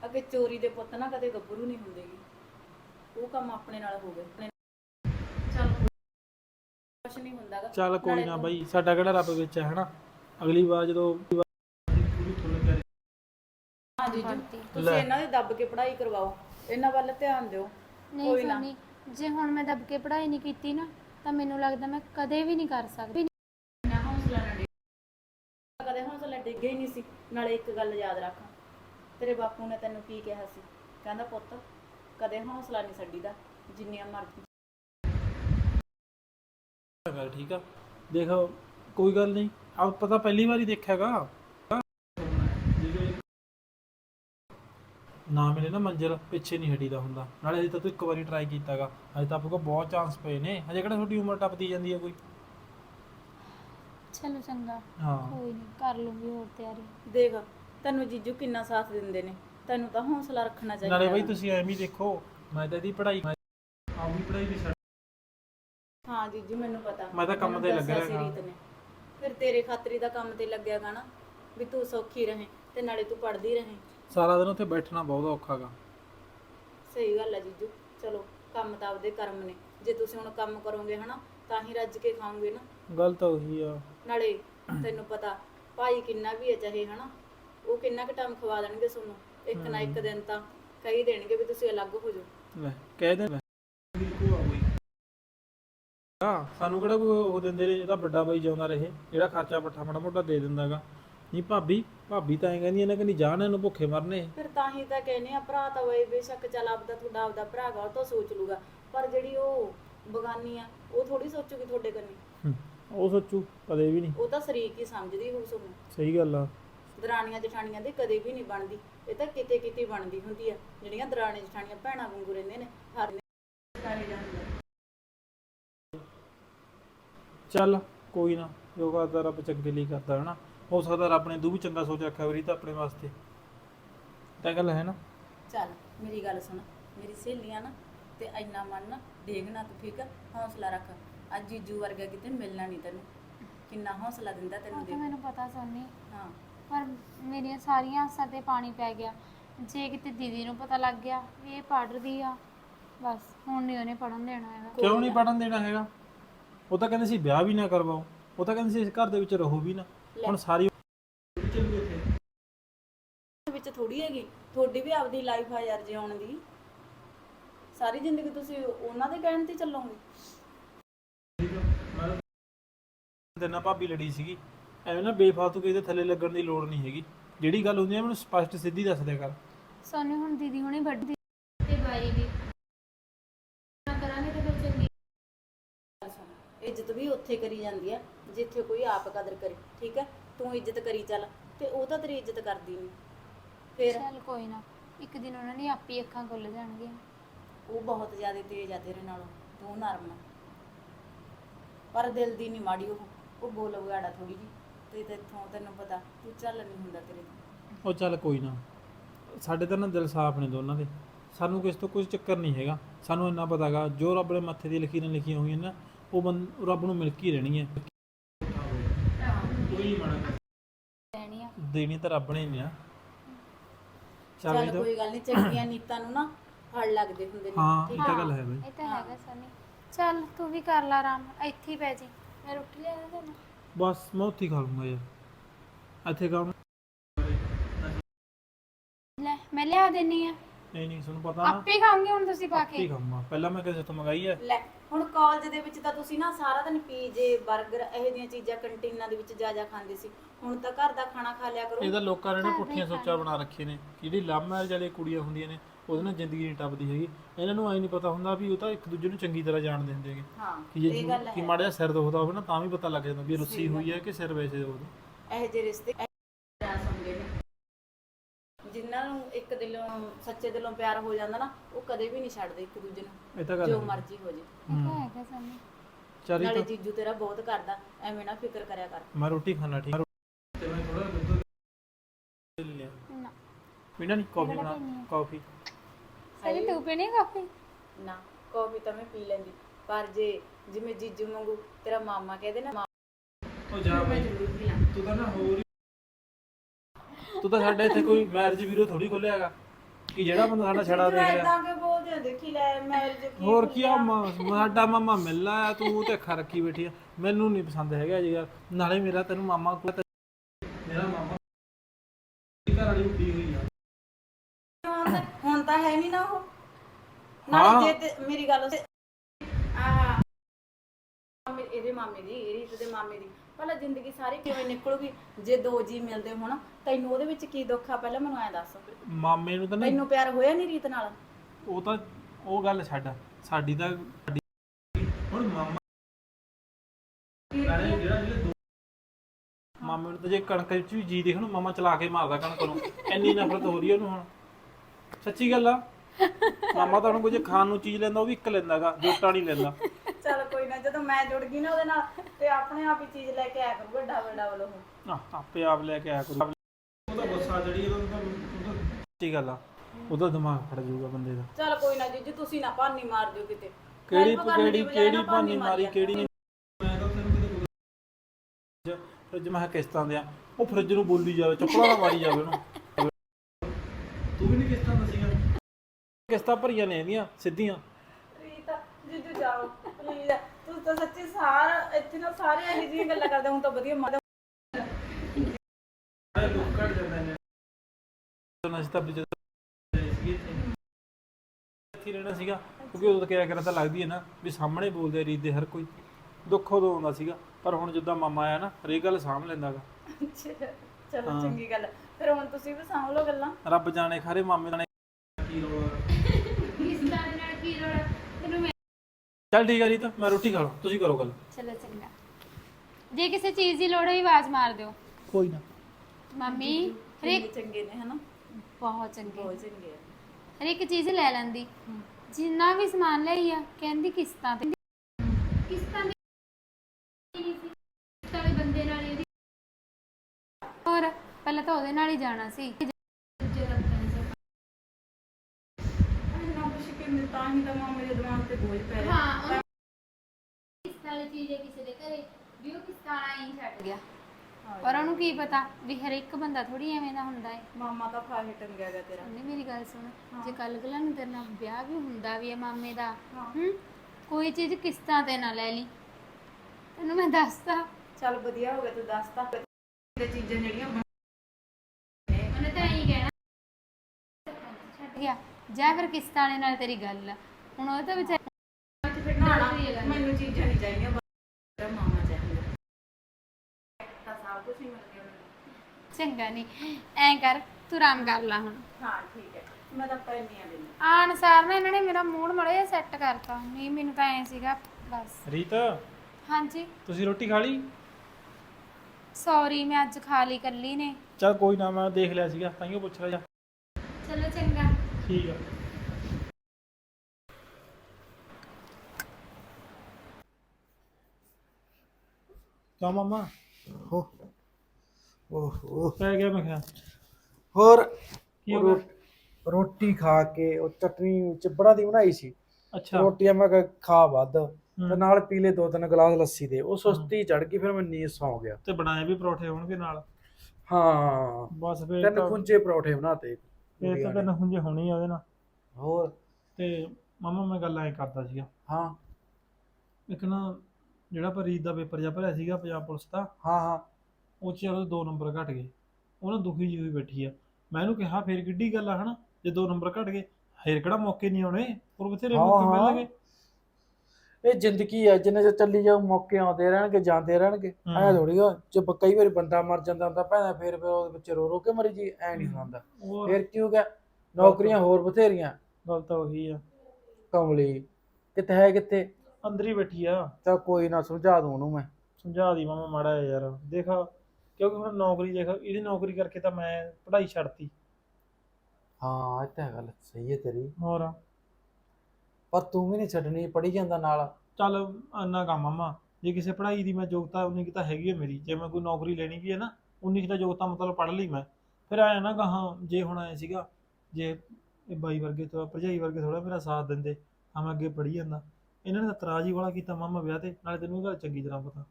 ਅੱਗੇ ਚੋਰੀ ਦੇ ਪੁੱਤ ਨਾ ਕਦੇ ਗੱਭਰੂ ਨਹੀਂ ਹੁੰਦੇਗੀ ਉਹ ਕੰਮ ਆਪਣੇ ਨਾਲ ਹੋ ਗਏ। ਆਪਣੇ- ਚੱਲ ਕੁਛ ਨਹੀਂ ਹੁੰਦਾਗਾ। ਚੱਲ ਕੋਈ ਨਾ ਬਾਈ ਸਾਡਾ ਕਿਹੜਾ ਰੱਬ ਵਿੱਚ ਹੈ ਹਨਾ? ਅਗਲੀ ਵਾਰ ਜਦੋਂ ਪੂਰੀ ਫੁੱਲ ਕਰੇ ਹਾਂ ਜੀਜੂ। ਤੁਸੀਂ ਲੈ। ਇਹਨਾਂ ਦੀ ਦੱਬ ਕੇ ਪੜ੍ਹਾਈ ਕਰਵਾਓ। ਇਹਨਾਂ ਵੱਲ ਧਿਆਨ ਦਿਓ। ਨਹੀਂ ਕੋਈ ਨਾ। ਸੋਨੀ ਜੇ ਹੁਣ ਮੈਂ ਦਬ ਕੇ ਪੜ੍ਹਾਈ ਨਹੀਂ ਕੀਤੀ ਨਾ ਤਾਂ ਮੈਨੂੰ ਲੱਗਦਾ ਮੈਂ ਕਦੇ ਵੀ ਨਹੀਂ ਕਰ ਸਕਦੀ। ਨਾ ਹੌਸਲਾ ਨਾ ਡਿੱਗ ਕਦੇ ਹੌਸਲਾ ਡਿੱਗੇ ਹੀ ਨਹੀਂ ਸੀ। ਨਾਲੇ ਇੱਕ ਗੱਲ ਯਾਦ ਰੱਖ। ਤੇਰੇ ਬਾਪੂ ਨੇ ਤੈਨੂੰ ਕੀ ਕਿਹਾ ਸੀ? ਕਹਿੰਦਾ ਪੁੱਤ ਕਦੇ ਹੌਸਲਾ ਨਹੀਂ ਛੱਡੀਦਾ ਜਿੰਨੀਆਂ ਮਰਜ਼ੀ। ਗੱਲ ਠੀਕ ਆ। ਦੇਖ ਕੋਈ ਗੱਲ ਨਹੀਂ। ਆਪ ਪਤਾ ਪਹਿਲੀ ਵਾਰੀ ਦੇਖਿਆਗਾ ਨਾ ਮਿਲੇ ਨਾ ਮੰਜ਼ਿਲ ਪਿੱਛੇ ਨਹੀਂ ਹਟੀਦਾ ਹੁੰਦਾ। ਨਾਲੇ ਹਜੇ ਤਾਂ ਤੂੰ ਇੱਕ ਵਾਰੀ ਟਰਾਈ ਕੀਤਾਗਾ ਹਜੇ ਤਾਂ ਆਪਕੋ ਬਹੁਤ ਚਾਂਸ ਪਏ ਨੇ। ਹਜੇ ਕਿਹੜਾ ਤੁਹਾਡੀ ਉਮਰ ਟੱਪਦੀ ਜਾਂਦੀ ਹੈ ਕੋਈ? ਚਲੋ ਚੰਗਾ। ਹਾਂ। ਕੋਈ ਨਹੀਂ ਕਰ ਲੂੰਗੀ ਹੋਰ ਤਿਆਰੀ। ਦੇਖ ਤੈਨੂੰ ਜੀਜੂ ਕਿੰਨਾ ਸਾਥ ਦਿੰਦੇ ਨੇ। ਤੈਨੂੰ ਤਾਂ ਹੌਸਲਾ ਰੱਖਣਾ ਚਾਹੀਦਾ ਨਾਲੇ ਬਈ। ਤੁਸੀਂ ਐਵੇਂ ਹੀ ਦੇਖੋ ਮੈਂ ਤਾਂ ਇਹਦੀ ਪੜ੍ਹਾਈ ਆਪਦੀ ਪੜ੍ਹਾਈ ਵੀ ਛੱਡ ਹਾਂ ਜੀਜੂ ਮੈਨੂੰ ਪਤਾ। ਮੈਂ ਤਾਂ ਕੰਮ ਮੈਨੂੰ ਤੇ ਦੱਸਿਆ ਲੱਗਿਆ ਸੀ ਹਾਂ। ਰੀਤ ਨੇ। ਫਿਰ ਤੇਰੇ ਖਾਤਰੀ ਦਾ ਕੰਮ ਤੇ ਲੱਗਿਆਗਾ ਨਾ ਵੀ ਤੂੰ ਸੌਖੀ ਰਹੇ ਤੇ ਨਾਲੇ ਤੂੰ ਪੜ੍ਹਦੀ ਰਹੇ। ਸਾਰਾ ਦਿਨ ਉੱਥੇ ਬੈਠਣਾ ਬਹੁਤ ਔਖਾਗਾ ਸਹੀ ਗੱਲ ਹੈ ਜੀਜੂ। ਚਲੋ ਕੰਮ ਤਾਂ ਆਪਦੇ ਕਰਮ ਨੇ। ਜੇ ਤੁਸੀਂ ਹੁਣ ਕੰਮ ਕਰੋਗੇ ਹਨਾ ਤਾਂ ਹੀ ਰੱਜ ਕੇ ਖਾਓਗੇ ਨਾ। ਗੱਲ ਤਾਂ ਉਹੀ ਆ। ਨਾਲੇ ਤੈਨੂੰ ਪਤਾ ਭਾਈ ਕਿੰਨਾ ਵੀ ਹੈ ਚਾਹੇ ਹਨਾ ਉਹ ਕਿੰਨਾ ਕੁ ਟਾਈਮ ਖਵਾ ਦੇਣਗੇ ਤੁਹਾਨੂੰ। ਇੱਕ ਨਾ ਇੱਕ ਦਿਨ ਤਾਂ ਕਹੀ ਦੇਣਗੇ ਵੀ ਤੁਸੀਂ ਅਲੱਗ ਹੋ ਜਾਓ। ਲੈ ਕਹਿ ਦੇ ਹਾਂ ਸਾਨੂੰ ਕਿਹੜਾ ਕੋਈ ਉਹ ਦਿੰਦੇ ਨੇ ਇਹਦਾ ਵੱਡਾ ਬਾਈ ਜਿਉਂਦਾ ਰਹੇ ਜਿਹੜਾ ਖਰਚਾ ਪੱਠਾ ਮਾੜਾ ਮੋਟਾ ਦੇ ਦਿੰਦਾਗਾ। ਨਹੀਂ ਭਾਬੀ ਭਾਬੀ ਤਾਂ ਐਂ ਕਹਿੰਦੀ ਇਹਨਾਂ ਕਹਿੰਦੀ ਜਾਣ ਇਹਨੂੰ ਭੁੱਖੇ ਮਰਨੇ। ਫਿਰ ਤਾਂ ਹੀ ਤਾਂ ਕਹਿੰਦੇ ਆ ਭਰਾ ਤਾਂ ਵੇ ਬੇਸ਼ੱਕ ਚੱਲ ਆਪਦਾ ਤੁਹਾਡਾ ਆਪਦਾ ਭਰਾ ਗਾ ਉਹ ਤਾਂ ਸੋਚ ਲੂਗਾ। ਪਰ ਜਿਹੜੀ ਉਹ ਬਗਾਨੀ ਆ ਉਹ ਥੋੜੀ ਸੋਚੂਗੀ ਤੁਹਾਡੇ ਕੰਨੀ। ਹੂੰ, ਉਹ ਸੋਚੂ ਕਦੇ ਵੀ ਨਹੀਂ। ਉਹ ਤਾਂ ਸ਼ਰੀਕ ਹੀ ਸਮਝਦੀ ਹੋਊ ਤੁਹਾਨੂੰ ਸਹੀ ਗੱਲ ਆ। ਦਰਾਣੀਆਂ ਜਠਾਣੀਆਂ ਦੇ ਕਦੇ ਵੀ ਨਹੀਂ ਬਣਦੀ। ਇਹ ਤਾਂ ਕਿਤੇ ਕਿਤੇ ਬਣਦੀ ਹੁੰਦੀ ਆ। ਜਿਹੜੀਆਂ ਦਰਾਣੀ ਜਠਾਣੀਆਂ ਭੈਣਾਂ ਵਾਂਗੂ ਰਹਿੰਦੇ ਨੇ ਹਰ ਕਰੇ ਜਾਂਦੇ ਚੱਲ ਕੋਈ ਨਾ ਯੋਗਾ ਤਾਂ ਰੱਬ ਚੰਗੇ ਲਈ ਕਰਦਾ ਹਨਾ? ਹੋ ਸਕਦਾ ਰੱਬ ਨੇ ਦੂ ਵੀ ਚੰਗਾ ਸੋਚ ਰੱਖਿਆ ਵਰੀ ਤਾਂ ਆਪਣੇ ਵਾਸਤੇ। ਤਾਂ ਗੱਲ ਹੈ ਨਾ? ਚੱਲ ਮੇਰੀ ਗੱਲ ਸੁਣ। ਮੇਰੀ ਸਹੇਲੀਆਂ ਨਾ ਤੇ ਇੰਨਾ ਮਨ ਨਾ ਡੇਗਣਾ ਤੂੰ ਠੀਕ ਆ ਹੌਸਲਾ ਰੱਖ। ਅੱਜ ਜੀਜੂ ਵਰਗਾ ਕਿਤੇ ਮਿਲਣਾ ਨਹੀਂ ਤੈਨੂੰ। ਕਿੰਨਾ ਹੌਸਲਾ ਦਿੰਦਾ ਤੈਨੂੰ ਉਹ ਤਾਂ ਦੇਖ। ਮੈਨੂੰ ਪਤਾ ਸੋਨੀ। ਹਾਂ। ਪਰ ਮੇਰੀਆਂ ਸਾਰੀਆਂ ਆਸਾਂ ਤੇ ਪਾਣੀ ਪੈ ਗਿਆ। ਜੇ ਕਿਤੇ ਦੀਦੀ ਨੂੰ ਪਤਾ ਲੱਗ ਗਿਆ ਵੀ ਇਹ ਪੜ੍ਹਦੀ ਆ ਬਸ ਹੁਣ ਨਹੀਂ ਉਹਨੇ ਪੜਨ ਦੇਣਾ ਹੈਗਾ। ਕਿਉਂ ਨਹੀਂ ਪੜਨ ਦੇਣਾ ਹੈਗਾ? ਉਹ ਤਾਂ ਕਹਿੰਦੇ ਸੀ ਵਿਆਹ ਵੀ ਨਾ ਕਰਵਾਓ ਉਹ ਤਾਂ ਕਹਿੰਦੇ ਸੀ ਇਸ ਘਰ ਦੇ ਵਿੱਚ ਰਹੋ ਵੀ ਨਾ। ਹੁਣ ਸਾਰੀ ਵਿੱਚ ਥੋੜੀ ਹੈਗੀ ਤੁਹਾਡੀ ਵੀ ਆਪਦੀ ਲਾਈਫ ਆ ਯਾਰ ਜਿਉਣ ਦੀ। ਸਾਰੀ ਜ਼ਿੰਦਗੀ ਤੁਸੀਂ ਉਹਨਾਂ ਦੇ ਕਹਿਣ ਤੇ ਚੱਲੋਗੇ। ਤੇ ਨਾ ਭਾਬੀ ਲੜੀ ਸੀਗੀ। ਐਵੇਂ ਨਾ ਬੇਫਾਲਤੂ ਕਿਸੇ ਦੇ ਥੱਲੇ ਲੱਗਣ ਦੀ ਲੋੜ ਨਹੀਂ ਹੈਗੀ। ਜਿਹੜੀ ਗੱਲ ਹੁੰਦੀ ਹੈ ਮੈਨੂੰ ਸਪਸ਼ਟ ਸਿੱਧੀ ਦੱਸ ਦਿਆ ਕਰ। ਸੋਨੀ ਹੁਣ ਦੀਦੀ ਹੁਣੀ ਵੱਡੀ ਤੇ ਬਾਈ ਵੀ। ਨਾ ਕਰਾਂਗੇ ਤੇ ਫਿਰ ਚੰਗੀ ਇੱਜ਼ਤ ਵੀ ਉੱਥੇ ਕਰੀ ਜਾਂਦੀ ਹੈ ਜਿੱਥੇ ਕੋਈ ਆਪ ਕਦਰ ਕਰੇ ਠੀਕ ਹੈ ਤੂੰ ਇੱਜ਼ਤ ਕਰੀ ਚੱਲ ਤੇ ਉਹ ਤਾਂ ਤੇਰੀ ਇੱਜ਼ਤ ਕਰਦੀ ਨਹੀਂ ਫਿਰ? ਚੱਲ ਕੋਈ ਨਾ ਇੱਕ ਦਿਨ ਉਹਨਾਂ ਦੀ ਆਪੀ ਅੱਖਾਂ ਖੁੱਲ ਜਾਣਗੀਆਂ। ਉਹ ਬਹੁਤ ਜ਼ਿਆਦਾ ਤੇਜ਼ ਆ ਤੇਰੇ ਨਾਲੋਂ ਤੂੰ ਨਰਮ ਆ। ਪਰ ਦਿਲ ਦੀ ਨਹੀਂ ਮਾੜੀ ਉਹ ਉਹ ਬੋਲ ਵਗਾੜਾ ਥੋੜੀ ਜੀ ਤੇ ਤੇਥੋਂ ਤੈਨੂੰ ਪਤਾ ਤੂੰ ਚੱਲ ਨਹੀਂ ਹੁੰਦਾ ਤੇਰੇ ਤੋਂ। ਉਹ ਚੱਲ ਕੋਈ ਨਾ। ਸਾਡੇ ਤਾਂ ਨਾ ਦਿਲ ਸਾਫ਼ ਨੇ ਦੋਨਾਂ ਦੇ। ਸਾਨੂੰ ਕਿਸ ਤੋਂ ਕੋਈ ਚੱਕਰ ਨਹੀਂ ਹੈਗਾ। ਸਾਨੂੰ ਇੰਨਾ ਪਤਾਗਾ ਜੋ ਰੱਬ ਨੇ ਮੱਥੇ ਦੀ ਲਕੀਰਾਂ ਲਿਖੀਆਂ ਹੋਈਆਂ ਨਾ ਉਹ ਬੰ- ਉਹ ਰੱਬ ਨੂੰ ਮਿਲ ਕੇ ਹੀ ਰਹਿਣੀ ਹੈ। ਰਹਿਣੀ ਆ। ਦੇਣੀ ਤਾਂ ਰੱਬ ਨੇ ਹੀ ਆ। ਚੱਲ ਚੱਲ ਇਹ ਤਾਂ ਕੋਈ ਗੱਲ ਨਹੀਂ ਚੰਗੀਆਂ ਨੀਤਾਂ ਨੂੰ ਨਾ ਫੜ ਲੱਗਦੇ ਹੁੰਦੇ ਨੇ। ਹਾਂ ਠੀਕ ਇਹ ਤਾਂ ਗੱਲ ਹੈ ਬਈ। ਇਹ ਤਾਂ ਹੈਗਾ ਸੋਨੀ। ਚੱਲ ਤੂੰ ਵੀ ਕਰ ਲੈ ਆਰਾਮ ਇੱਥੇ ਹੀ ਪੈ ਜੀ। ਮੈਂ ਰੋਟੀ ਲਿਆ ਤੈਨੂੰ? ਬਸ ਮੈਂ ਉੱਥੇ ਹੀ ਖਾ ਲੂੰਗਾ ਯਾਰ। ਇੱਥੇ ਕੰਮ ਲੈ ਮੈਂ ਲਿਆ ਦੇਣੀ ਆ। ਨਹੀਂ ਨਹੀਂ ਤੁਹਾਨੂੰ ਪਤਾ ਨਾ। ਆਪੇ ਖਾਉਂਗੇ ਹੁਣ ਤੁਸੀਂ ਪਾ ਆਪੇ ਹੀ ਕੇ ਖਾਊਂਗਾ। ਪਹਿਲਾਂ ਮੈਂ ਕਿਸੇ ਤੋਂ ਮੰਗਾਈ ਹੈ ਲੈ ਹੁਣ ਕਾਲਜ ਦੇ ਵਿੱਚ ਤਾਂ ਤੁਸੀਂ ਨਾ ਸਾਰਾ ਦਿਨ ਪੀਜੇ 버ਗਰ ਇਹੋ ਜਿਹੀਆਂ ਚੀਜ਼ਾਂ ਕੰਟੀਨਾਂ ਦੇ ਵਿੱਚ ਜਾ ਜਾ ਖਾਂਦੇ ਸੀ। ਹੁਣ ਤਾਂ ਘਰ ਦਾ ਖਾਣਾ ਖਾ ਲਿਆ ਕਰੋ। ਇਹ ਤਾਂ ਲੋਕਾਂ ਨੇ ਨਾ ਪੁੱਠੀਆਂ ਸੋਚਾਂ ਬਣਾ ਰੱਖੀਆਂ ਨੇ। ਕਿ ਜਿਹੜੀ ਲਵ ਮੈਰਿਜ ਵਾਲੀ ਕੁੜੀਆਂ ਹੁੰਦੀਆਂ ਨੇ। ਉਹਦੇ ਨਾਲ ਜ਼ਿੰਦਗੀ ਨਹੀਂ ਟੱਪਦੀ ਹੈਗੀ। ਇਹਨਾਂ ਨੂੰ ਐ ਨਹੀਂ ਪਤਾ ਹੁੰਦਾ ਵੀ ਉਹ ਤਾਂ ਇੱਕ ਦੂਜੇ ਨੂੰ ਚੰਗੀ ਤਰ੍ਹਾਂ ਜਾਣਦੇ ਹੁੰਦੇ ਹੈਗੇ। ਹਾਂ ਕਿ ਜੇ ਇਹ ਗੱਲ ਕਿ ਹੈ ਮਾੜਾ ਜਿਹਾ ਸਿਰ ਦੁਖਦਾ ਹੋਵੇ ਨਾ ਤਾਂ ਵੀ ਪਤਾ ਲੱਗ ਜਾਂਦਾ ਵੀ ਇਹ ਰੁੱਸੀ ਹੋਈ ਹੈ। ਕਿ ਸਿਰ ਵੈਸੇ ਦੁਖਦਾ। ਇਹੋ ਜਿਹੇ ਰਿਸ਼ਤੇ ਪਿਆਰ ਸਮਝੇ ਨੇ। ਜਿਨ੍ਹਾਂ ਨੂੰ ਇੱਕ ਦਿਲੋਂ ਸੱਚੇ ਦਿਲੋਂ ਪਿਆਰ ਹੋ ਜਾਂਦਾ ਨਾ ਉਹ ਕਦੇ ਵੀ ਨਹੀਂ ਛੱਡਦੇ ਇੱਕ ਦੂਜੇ ਨੂੰ। ਇਹ ਤਾਂ ਗੱਲ ਜੋ ਹੈ। ਮਰਜ਼ੀ ਹੋ ਜੇ। ਤਾਂ ਹੈਗਾ ਸੋਨੀ ਚਾਰੀ ਨਾਲੇ ਜੀਜੂ ਤੇਰਾ ਬਹੁਤ ਕਰਦਾ ਐਵੇਂ ਨਾ ਫਿਕਰ ਕਰਿਆ ਕਰ। ਮੈਂ ਰੋਟੀ ਖਾਣਾ ਠੀਕ। ਤੇ ਮੈਂ ਥੋੜਾ ਦੁੱਧ ਲੈ ਲਿਆ ਨਾ ਪੀਣਾ ਨਹੀਂ ਕਾਫੀ ਬਣਾ ਹੈ? ਕਾਫੀ। ਸਹੀ ਤੂੰ ਪੀਣੀ ਕਾਫੀ? ਨਾ ਕਾਫੀ ਤਾਂ ਮੈਂ ਪੀ ਲੈਂਦੀ। ਪਰ ਜੇ ਜਿਵੇਂ ਜੀਜੂ ਵਾਂਗੂ ਤੇਰਾ ਮਾਮਾ ਕਹਦੇ ਨਾ ਉਹ ਜਾ ਲਾਂ। ਤੂੰ ਤਾਂ ਨਾ ਹੋਰ ਹੀ ਤੂੰ ਤਾਂ ਸਾਡੇ ਇੱਥੇ ਕੋਈ ਮੈਰਿਜ ਵੀਰੋ ਥੋੜੀ ਖੋਲਿਆ ਹੈਗਾ। ਕਿ ਜਿਹੜਾ ਬੰਦਾ ਸਾਡਾ ਛੜਾ ਦੇਖ ਰਿਹਾ। ਇਦਾਂ ਕਿ ਬੋਲਦੇ ਹੋ? ਦੇਖੀ ਲੈ ਮੈਰਿਜ ਕੀ ਹੋਰ ਕੀ ਆ ਮਾ- ਸਾਡਾ ਮਾਮਾ ਮਿਲਣਾ ਆ ਤੂੰ ਤੇ ਅੱਖਾਂ ਰੱਖੀ ਬੈਠੀ ਆ। ਮੈਨੂੰ ਨਹੀਂ ਪਸੰਦ ਹੈਗਾ ਜੀ ਯਾਰ ਨਾਲੇ ਮੇਰਾ ਤੈਨੂੰ ਮਾਮਾ ਕੋਲ ਤਾਂ- ਮੇਰਾ ਮਾਮਾ ਦੀ ਘਰ ਵਾਲੀ ਉੱਡੀ ਹੋਈ ਆ ਤਾਂ- ਤਾਂ ਹੈ ਨਹੀਂ ਨਾ ਉਹ। ਨਾਲੇ ਜੇ ਤੇ ਮੇਰੀ ਗੱਲ ਆਹ। ਮੇਰੇ ਇਹਦੇ ਮਾਮੇ ਦੀ ਇਹ ਰੀਤ ਦੇ ਮਾਮੇ ਦੀ। ਪਹਿਲਾਂ ਜ਼ਿੰਦਗੀ ਸਾਰੀ ਕਿਵੇਂ ਨਿਕਲੂਗੀ? ਜੇ ਦੋ ਜੀ ਮਿਲਦੇ ਹੋਣ ਤੈਨੂੰ ਉਹਦੇ ਵਿੱਚ ਕੀ ਦੁੱਖ ਆ? ਪਹਿਲਾਂ ਮੈਨੂੰ ਐ ਦੱਸ। ਮਾਮੇ ਨੂੰ ਤਾਂ ਨਹੀਂ। ਤੈਨੂੰ ਪਿਆਰ ਹੋਇਆ ਨਹੀਂ ਰੀਤ ਨਾਲ? ਉਹ ਤਾਂ ਉਹ ਗੱਲ ਛੱਡ। ਸਾਡੀ ਤਾਂ ਸਾਡੀ- ਹੁਣ ਮਾਮਾ ਨਾਲੇ ਜਿਹੜਾ ਜਿਹੜੇ ਦੋ ਮਾਮੇ ਨੂੰ ਤਾਂ ਜੇ ਕਣਕ ਵਿੱਚ ਵੀ ਜੀ ਦੇਖਣ ਮਾਮਾ ਚਲਾ ਕੇ ਮਾਰਦਾ ਕਣਕ ਨੂੰ। ਇੰਨੀ ਨਫ਼ਰਤ ਹੋ ਰਹੀ ਹੈ ਉਹਨੂੰ ਹੁਣ। ਸੱਚੀ ਗੱਲ ਆ। ਮਾਮਾ ਤਾਂ ਹੁਣ ਕੁਝ ਖਾਣ ਨੂੰ ਚੀਜ਼ ਲੈਂਦਾ ਉਹ ਵੀ ਇੱਕ ਲੈਂਦਾਗਾ ਜੋਟਾ ਨਹੀਂ ਲੈਂਦਾ। ਚੱਲ ਕੋਈ ਨਾ ਜਦੋਂ ਮੈਂ ਜੁੜ ਗਈ ਨਾ ਉਹਦੇ ਨਾਲ ਤੇ ਆਪਣੇ ਆਪ ਹੀ ਚੀਜ਼ ਲੈ ਕੇ ਆਇਆ ਕਰੂਗਾ ਡਬਲ ਡਬਲ ਉਹ। ਆਹ, ਆਪੇ ਆਪ ਲੈ ਕੇ ਆਇਆ ਕਰੂ ਉਹਦਾ ਗੁੱਸਾ ਜਿਹੜੀ ਉਹਦਾ ਉਹਦਾ ਸੱਚੀ ਗੱਲ ਆ ਉਹਦਾ ਦਿਮਾਗ ਫੜ ਜਾਊਗਾ ਬੰਦੇ ਦਾ। ਚੱਲ ਕੋਈ ਨਾ ਜੀਜੂ ਤੁਸੀਂ ਨਾ ਭਾਨੀ ਮਾਰ ਦਿਓ ਕਿਤੇ। ਕਿਹੜੀ Help ਕਰਨ ਦੀ ਕਿਹੜੀ ਬਜਾਏ ਨਾ ਕਿਹੜੀ ਭਾਨੀ ਮਾਰੀ ਕਿਹੜੀ ਨਹੀਂ। ਮੈਂ ਤਾਂ ਤੈਨੂੰ ਕਿਤੇ ਫ੍ਰਿਜ ਮੈਂ ਕਿਹਾ ਕਿਸ਼ਤਾਂ ਦੇ ਆ ਉਹ ਫ੍ਰਿਜ ਨੂੰ ਬੋਲੀ ਜਾਵੇ ਚੱਪਲਾਂ ਨਾਲ ਮਾਰੀ ਜਾਵੇ ਉਹਨੂੰ। ਕਿਸ਼ਤਾਂ ਦਸੀਆਂ। ਕਿਸ਼ਤਾਂ ਭਰੀਆਂ ਨੇ ਇਹਦੀਆਂ ਸਿੱਧੀਆਂ। ਰੀਤਾ ਜੀਜੂ ਜਾਓ ਪਲੀਜ਼ ਤੂੰ ਤਾਂ ਸੱਚੀ ਸਾਰ ਇੱਥੇ ਨਾ ਸਾਰੇ ਇਹੋ ਜਿਹੀਆਂ ਗੱਲਾਂ ਕਰਦੇ ਹੁਣ ਤਾਂ ਵਧੀਆ ਮਾਦਾ ਦੁੱਖ ਘਟ ਜਾਂਦੇ ਨੇ। ਤਾਂ ਅਸੀਂ ਤਾਂ ਵੀ ਜਦੋਂ ਸੀਗੇ ਇੱਥੇ ਰਹਿਣਾ ਸੀਗਾ ਕਿਉਂਕਿ ਉਦੋਂ ਕਿਹਾ ਕਰਾਂ ਤਾਂ ਲੱਗਦੀ ਹੈ ਨਾ ਵੀ ਸਾਹਮਣੇ ਬੋਲਦੇ ਰੀਤ ਦੇ ਹਰ ਕੋਈ ਦੁੱਖ ਉਦੋਂ ਆਉਂਦਾ ਸੀਗਾ। ਪਰ ਹੁਣ ਜਿੱਦਾਂ ਮਾਮਾ ਆਇਆ ਨਾ ਹਰੇਕ ਗੱਲ ਸਾਂਭ ਲੈਂਦਾਗਾ। ਚਲੋ ਹਾਂ। ਚੰਗੀ ਗੱਲ ਫਿਰ ਹੁਣ ਤੁਸੀਂ ਵੀ ਸਾਂਭ ਲਓ ਗੱਲਾਂ। ਰੱਬ ਜਾਣੇ ਖਾਰੇ ਮਾਮੇ ਜਾਣੇ ਕੀ ਰੋਲਾ ਇਸ ਦਾ ਨਾਲ ਕੀ ਰੋੜਾ ਤੈਨੂੰ ਮੈਂ ਚੱਲ ਠੀਕ ਹੈ ਰੀਤ ਮੈਂ ਰੋਟੀ ਖਾ ਲਾਂ ਤੁਸੀਂ ਕਰੋ ਗੱਲ। ਚਲੋ ਚੰਗਾ। ਜੇ ਕਿਸੇ ਚੀਜ਼ ਦੀ ਲੋੜ ਹੋਈ ਆਵਾਜ਼ ਮਾਰ ਦਿਓ। ਕੋਈ ਨਾ। ਮੰਮੀ ਹਰੇਕ ਚੰਗੇ ਨੇ ਹਨਾ? ਬਹੁਤ ਚੰਗੇ। ਬਹੁਤ ਚੰਗੇ ਆ। ਹਰੇਕ ਚੀਜ਼ ਲੈ ਲੈਂਦੀ। ਜਿੰਨਾ ਵੀ ਸਮਾਨ ਲਈ ਆ ਕਹਿੰਦੀ ਕਿਸ਼ਤਾਂ ਤੇ। ਕਿਸ਼ਤਾਂ ਦੀ ਨਹੀਂ ਸੀ ਕਿਸ਼ਤਾਂ ਵਾਲੇ ਬੰਦੇ ਨਾਲ ਇਹਦੀ ਹੋਰ ਪਹਿਲਾਂ ਤਾਂ ਉਹਦੇ ਨਾਲ ਹੀ ਜਾਣਾ ਸੀ। ਦੂਜੇ ਦਾ ਪਤਾ ਨਹੀਂ ਸੀ। ਇੰਨਾ ਕੁਛ ਕਿੰਨੇ ਤਾਂ ਹੀ ਤਾਂ ਮਾਂ ਮੇਰੇ ਦਿਮਾਗ ਤੇ ਬੋਝ ਪੈ ਰਿਹਾ ਹਾਂ ਉਹ ਕਿਸ਼ਤਾਂ ਵਾਲੀ ਚੀਜ਼ ਹੈ ਕਿਸੇ ਦੇ ਘਰੇ ਵੀ ਉਹ ਕਿਸ਼ਤਾਂ ਵਾਲਾ ਹੀ ਛੱਡ ਗਿਆ। ਪਰ ਉਹਨੂੰ ਕੀ ਪਤਾ ਵੀ ਹਰ ਇੱਕ ਬੰਦਾ ਥੋੜੀ ਐਵੇਂ ਦਾ ਹੁੰਦਾ ਹੈ। ਮਾਮਾ ਤਾਂ ਫਾਹੇ ਟੰਗਿਆ ਗਿਆ ਤੇਰਾ। ਉਹਨੇ ਮੇਰੀ ਗੱਲ ਸੁਣ ਜੇ ਕੱਲ ਗਲਾਂ ਨੂੰ ਤੇਰੇ ਨਾਲ ਵਿਆਹ ਵੀ ਹੁੰਦਾ ਵੀ ਹੈ ਮਾਮੇ ਦਾ ਹਾਂ। ਕੋਈ ਚੀਜ਼ ਕਿਸ਼ਤਾਂ ਤੇ ਨਾ ਲੈ ਲਈ? ਤੈਨੂੰ ਮੈਂ ਦੱਸਤਾ ਚੱਲ ਵਧੀਆ ਹੋ ਗਿਆ ਤੂੰ ਦੱਸਤਾ ਤੇ। ਚੀਜ਼ਾਂ ਜਿਹੜੀਆਂ ਬਣ- ਉਹਨੇ ਤਾਂ ਇਹੀ ਕਹਿਣਾ ਛੱਡ ਗਿਆ। ਜਾਂ ਫਿਰ ਕਿਸ਼ਤਾਂ ਵਾਲੇ ਨਾਲ ਤੇਰੀ ਗੱਲ। ਆ ਹੁਣ ਉਹ ਤਾਂ ਵਿਚਾਰ ਮੈਨੂੰ ਚੀਜ਼ਾਂ ਨਹੀਂ ਚਾਹੀਦੀਆਂ ਬਸ ਮੇਰਾ ਮਾਮਾ ਚਾਹੀਦਾ। ਤਾਂ ਸਭ ਕੁਝ ਹੀ ਮਿਲ ਗਿਆ ਮੈਨੂੰ। ਚੰਗਾ ਨਹੀਂ ਐਂ ਕਰ ਤੂੰ ਆਰਾਮ ਕਰ ਲੈ ਹੁਣ। ਹਾਂ ਠੀਕ ਹੈ। ਮੈਂ ਤਾਂ ਪੈਣੀਆਂ ਦੇ ਆਣ ਸਾਰ ਨਾ ਇਹਨਾਂ ਨੇ ਮੇਰਾ ਮੂਡ ਮੜੇ ਸੈੱਟ ਕਰਤਾ। ਨਹੀਂ ਮੈਨੂੰ ਤਾਂ ਐਂ ਸੀਗਾ ਬਸ। ਰੀਤ ਹਾਂਜੀ? ਤੁਸੀਂ ਰੋਟੀ ਖਾ ਲਈ? ਸੌਰੀ ਮੈਂ ਅੱਜ ਖਾ ਲਈ ਕੱਲੀ ਨੇ। ਚਲ ਕੋਈ ਨਾ ਮੈਂ ਦੇਖ ਲਿਆ ਸੀਗਾ ਤਾਈਓ ਪੁੱਛ ਲਿਆ ਚਲੋ ਚੰਗਾ। ਠੀਕ ਆ। ਕਾ ਮਾਮਾ। ਹੋ। ਓਹ ਓਹ। ਪੈ ਗਿਆ ਮੈਂ ਕਿਹਾ ਹੋਰ ਕੀ ਹੋ ਰੋ- ਗਿਆ? ਰੋਟੀ ਖਾ ਕੇ ਉਹ ਚਟਨੀ ਚਿਬੜਾ ਦੀ ਬਣਾਈ ਸੀ। ਅੱਛਾ। ਰੋਟੀਆਂ ਮੈਂ ਕਿਹਾ ਖਾ ਵੱਧ। ਤੇ ਨਾਲ ਪੀ ਲਏ ਦੋ ਤਿੰਨ ਗਲਾਸ ਲੱਸੀ ਦੇ। ਉਹ ਸੁਸਤੀ ਚੜ ਗਈ ਫਿਰ ਮੈਂ ਨੀਂਦ ਸੌ ਗਿਆ। ਤੇ ਬਣਾਏ ਵੀ ਪਰੌਠੇ ਹੋਣਗੇ ਨਾਲ? ਹਾਂ। ਬਸ ਫੇਰ ਤਿੰਨ ਤਾਂ ਖੁੰਝੇ ਪਰੌਠੇ ਬਣਾਤੇ ਫੇਰ ਤਾਂ ਤੈਨੂੰ ਹੁੰਜੇ ਹੋਣੀ ਆ ਉਹਦੇ ਨਾਲ। ਹੋਰ? ਤੇ ਮਾਮਾ ਮੈਂ ਗੱਲ ਐਂ ਕਰਦਾ ਸੀਗਾ। ਹਾਂ। ਇੱਕ ਨਾ ਜਿਹੜਾ ਪਰੀਤ ਦਾ ਪੇਪਰ ਜਿਹਾ ਭਰਿਆ ਸੀਗਾ ਪੰਜਾਬ ਪੁਲਿਸ ਦਾ ਹਾਂ ਹਾਂ। ਉਹ 'ਚ ਉਹਦੇ ਦੋ ਨੰਬਰ ਘਟ ਗਏ। ਉਹ ਨਾ ਦੁਖੀ ਜਿਹੀ ਹੋਈ ਬੈਠੀ ਆ। ਮੈਂ ਇਹਨੂੰ ਕਿਹਾ ਫੇਰ ਕਿੱਡੀ ਗੱਲ ਆ ਹਨਾ? ਜੇ ਦੋ ਨੰਬਰ ਘਟ ਗਏ ਫੇਰ ਕਿਹੜਾ ਮੌਕੇ ਨਹੀਂ ਆਉਣੇ? ਹੋਰ ਬਥੇਰੇ ਹਾਂ, ਮੌਕੇ ਹਾਂ। ਮਿਲਣਗੇ ਇਹ ਜ਼ਿੰਦਗੀ ਆ ਜਿੰਨੇ ਚਿਰ ਚੱਲੀ ਜਾਊ ਮੌਕੇ ਆਉਂਦੇ ਰਹਿਣਗੇ ਜਾਂਦੇ ਰਹਿਣਗੇ। ਐ ਥੋੜੀ ਆ ਜੇ ਕਈ ਵਾਰੀ ਬੰਦਾ ਮਰ ਜਾਂਦਾ ਹੁੰਦਾ ਭੈਣਾ ਫੇਰ ਫਿਰ ਉਹਦੇ ਵਿੱਚ ਰੋ ਰੋ ਕੇ ਮਰੀ ਜੀ ਐ ਨਹੀਂ ਹੁੰਦਾ। ਫੇਰ ਕੀ ਹੋ ਗਿਆ? ਨੌਕਰੀਆਂ ਹੋਰ। ਬਥੇਰੀਆਂ। ਗੱਲ ਤਾਂ ਉਹੀ ਆ। ਕਮਲੀ ਕਿੱਥੇ ਹੈ ਕਿੱਥੇ? ਅੰਦਰ ਹੀ ਬੈਠੀ ਆ। ਤਾਂ ਕੋਈ ਨਾ ਸਮਝਾ ਦੂੰ ਉਹਨੂੰ ਮੈਂ। ਸਮਝਾ ਦੀ ਮਾਮਾ ਮਾੜਾ ਯਾਰ। ਦੇਖ ਕਿਉਂਕਿ ਹੁਣ ਨੌਕਰੀ ਦੇਖ ਇਹਦੀ ਨੌਕਰੀ ਕਰਕੇ ਤਾਂ ਮੈਂ ਪੜ੍ਹਾਈ ਛੱਡਤੀ। ਹਾਂ ਇਹ ਤਾਂ ਗੱਲ ਸਹੀ ਹੈ ਤੇਰੀ। ਹੋਰ। ਪਰ ਤੂੰ ਵੀ ਨਹੀਂ ਛੱਡਣੀ ਪੜੀ ਜਾਂਦਾ ਨਾਲ। ਚੱਲ ਇੰਨਾ ਕੰਮ ਮਾਮਾ ਜੇ ਕਿਸੇ ਪੜ੍ਹਾਈ ਦੀ ਮੈਂ ਯੋਗਤਾ ਉਨੀ ਕੁ ਤਾਂ ਹੈਗੀ ਹੈ ਮੇਰੀ। ਜੇ ਮੈਂ ਕੋਈ ਨੌਕਰੀ ਲੈਣੀ ਵੀ ਹੈ ਨਾ ਉਨੀ ਕੁ ਤਾਂ ਯੋਗਤਾ ਮਤਲਬ ਪੜ੍ਹ ਲਈ ਮੈਂ। ਫਿਰ ਆਇਆ ਨਾ ਗਾਹਾਂ ਜੇ ਹੁਣ ਆਇਆ ਸੀਗਾ ਜੇ ਇਹ ਬਾਈ ਵਰਗੇ ਤੋਂ ਭਰਜਾਈ ਵਰਗੇ ਥੋੜਾ ਮੇਰਾ ਸਾਥ ਦਿੰਦੇ ਆ ਮੈਂ ਅੱਗੇ ਪੜ੍ਹੀ ਜਾਂਦਾ। ਇਹਨਾਂ ਨੇ ਤਾਂ ਤਰਾਜ ਵਾਲਾ ਕੀਤਾ ਮਾਮਾ ਵਿਆਹ ਤੇ ਨਾਲੇ ਤੈਨੂੰ ਗੱਲ ਚੰਗੀ ਤਰ੍ਹਾਂ ਪਤਾ।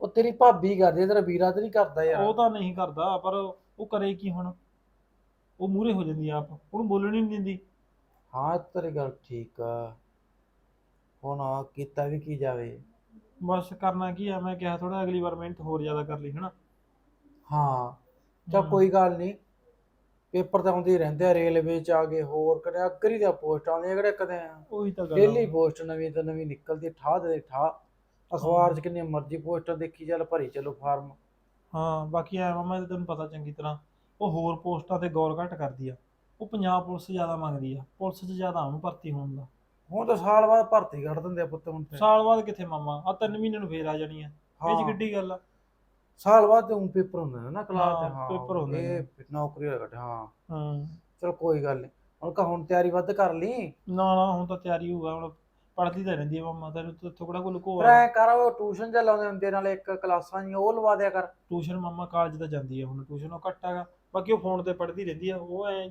ਉਹ ਤੇਰੀ ਭਾਬੀ ਕਰਦੀ ਆ, ਤੇਰਾ ਵੀਰਾ ਤੇ ਨਹੀਂ ਕਰਦਾ ਯਾਰ। ਉਹ ਤਾਂ ਨਹੀਂ ਕਰਦਾ ਪਰ ਉਹ ਕਰੇ ਕੀ ਹੁਣ? ਉਹ ਮੂਰੇ ਹੋ ਜਾਂਦੀ ਆ ਆਪ। ਉਹਨੂੰ ਬੋਲਣ ਹੀ ਨਹੀਂ ਦਿੰਦੀ। ਹਾਂ ਤੇਰੀ ਗੱਲ ਠੀਕ ਆ। ਹੁਣ ਆ ਕੀਤਾ ਵੀ ਕੀ ਜਾਵੇ? ਬਸ ਕਰਨਾ ਕੀ ਆ ਮੈਂ ਕਿਹਾ ਥੋੜਾ ਅਗਲੀ ਵਾਰ ਮਿਹਨਤ ਹੋਰ ਜ਼ਿਆਦਾ ਕਰ ਲਈ ਹਨਾ? ਹਾਂ ਚਾ। ਕੋਈ ਗੱਲ ਨਹੀਂ। ਪੇਪਰ ਤਾਂ ਆਉਂਦੇ ਹੀ ਰਹਿੰਦੇ ਆ ਰੇਲਵੇ ਚ ਆ ਗਏ ਹੋਰ ਕਦੇ ਅਗਰੀ ਦਾ ਪੋਸਟ ਆਉਂਦੇ ਕਿਹੜੇ ਕਦੇ ਉਹੀ ਤਾਂ ਗੱਲ ਡੇਲੀ ਆ। ਪੋਸਟ ਨਵੀਂ ਤੋਂ ਨਵੀਂ ਨਿਕਲਦੀ ਠਾਹ ਦੇ ਠਾਹ। ਅਖਬਾਰ 'ਚ ਕਿੰਨੀਆਂ ਮਰਜ਼ੀ ਪੋਸਟਾਂ ਦੇਖੀ ਚੱਲ ਭਰੀ ਚਲੋ ਫਾਰਮ। ਹਾਂ ਬਾਕੀ ਐ ਮਾਮਾ ਤੈਨੂੰ ਪਤਾ ਚੰਗੀ ਤਰ੍ਹਾਂ ਉਹ ਹੋਰ ਪੋਸਟਾਂ ਤੇ ਗੌਰ ਘੱਟ ਕਰਦੀ ਆ। ਉਹ ਪੰਜਾਬ ਪੁਲਿਸ ਜ਼ਿਆਦਾ ਮੰਗਦੀ ਆ ਪੁਲਿਸ 'ਚ ਜ਼ਿਆਦਾ ਉਹਨੂੰ ਭਰਤੀ ਹੋਣ ਦਾ। ਹੁਣ ਤਾਂ ਸਾਲ ਬਾਅਦ ਭਰਤੀ ਕੱਢ ਦਿੰਦੇ ਆ ਪੁੱਤ ਹੁਣ ਤੇ। ਸਾਲ ਬਾਅਦ ਕਿੱਥੇ ਮਾਮਾ? ਆ ਤਿੰਨ ਮਹੀਨੇ ਨੂੰ ਫੇਰ ਆ ਜਾਣੀ ਆ। ਇਹ ਚ ਹਾਂ। ਕਿੱਡੀ ਗੱਲ ਆ? ਸਾਲ ਬਾਅਦ ਤੇ ਹੁਣ ਪੇਪਰ ਹੁੰਦੇ ਨੇ ਨਾ ਕਲਾਸ ਦੇ ਹਾਂ, ਹਾਂ ਪੇਪਰ ਹੁੰਦੇ ਨੇ। ਇਹ ਨੌਕਰੀ ਵਾਲਾ ਹਾਂ। ਹਾਂ। ਚਲ ਕੋਈ ਗੱਲ ਨਹੀਂ ਹੁਣ ਕਾ ਹੁਣ ਤਿਆਰੀ ਵੱਧ ਕਰ ਲਈ। ਨਾ ਨਾ ਹੁਣ ਤਾਂ ਤਿਆਰੀ ਹੋਊਗਾ ਹੁਣ ਪੜ੍ਹਦੀ ਤਾਂ ਰਹਿੰਦੀ ਆ ਮਾਮਾ ਤੈਨੂੰ ਤਾਂ ਥੋੜਾ ਕੋਲ ਲੁਕੋ ਪਰ ਐ ਕਰ ਉਹ ਟਿਊਸ਼ਨ ਜਾਂ ਲਾਉਂਦੇ ਹੁੰਦੇ ਨਾਲੇ ਇੱਕ ਕਲਾਸਾਂ ਜੀ ਉਹ ਲਵਾ ਦਿਆ ਕਰ। ਟਿਊਸ਼ਨ ਮਾਮਾ ਕਾਲਜ ਤਾਂ ਜਾਂਦੀ ਆ ਹੁਣ ਟਿਊਸ਼ਨ ਉਹ ਘੱਟ ਹੈਗਾ। ਬਾਕੀ ਉਹ ਫੋਨ ਤੇ ਪੜ੍ਹਦੀ ਰਹਿੰਦੀ ਆ ਉਹ ਐ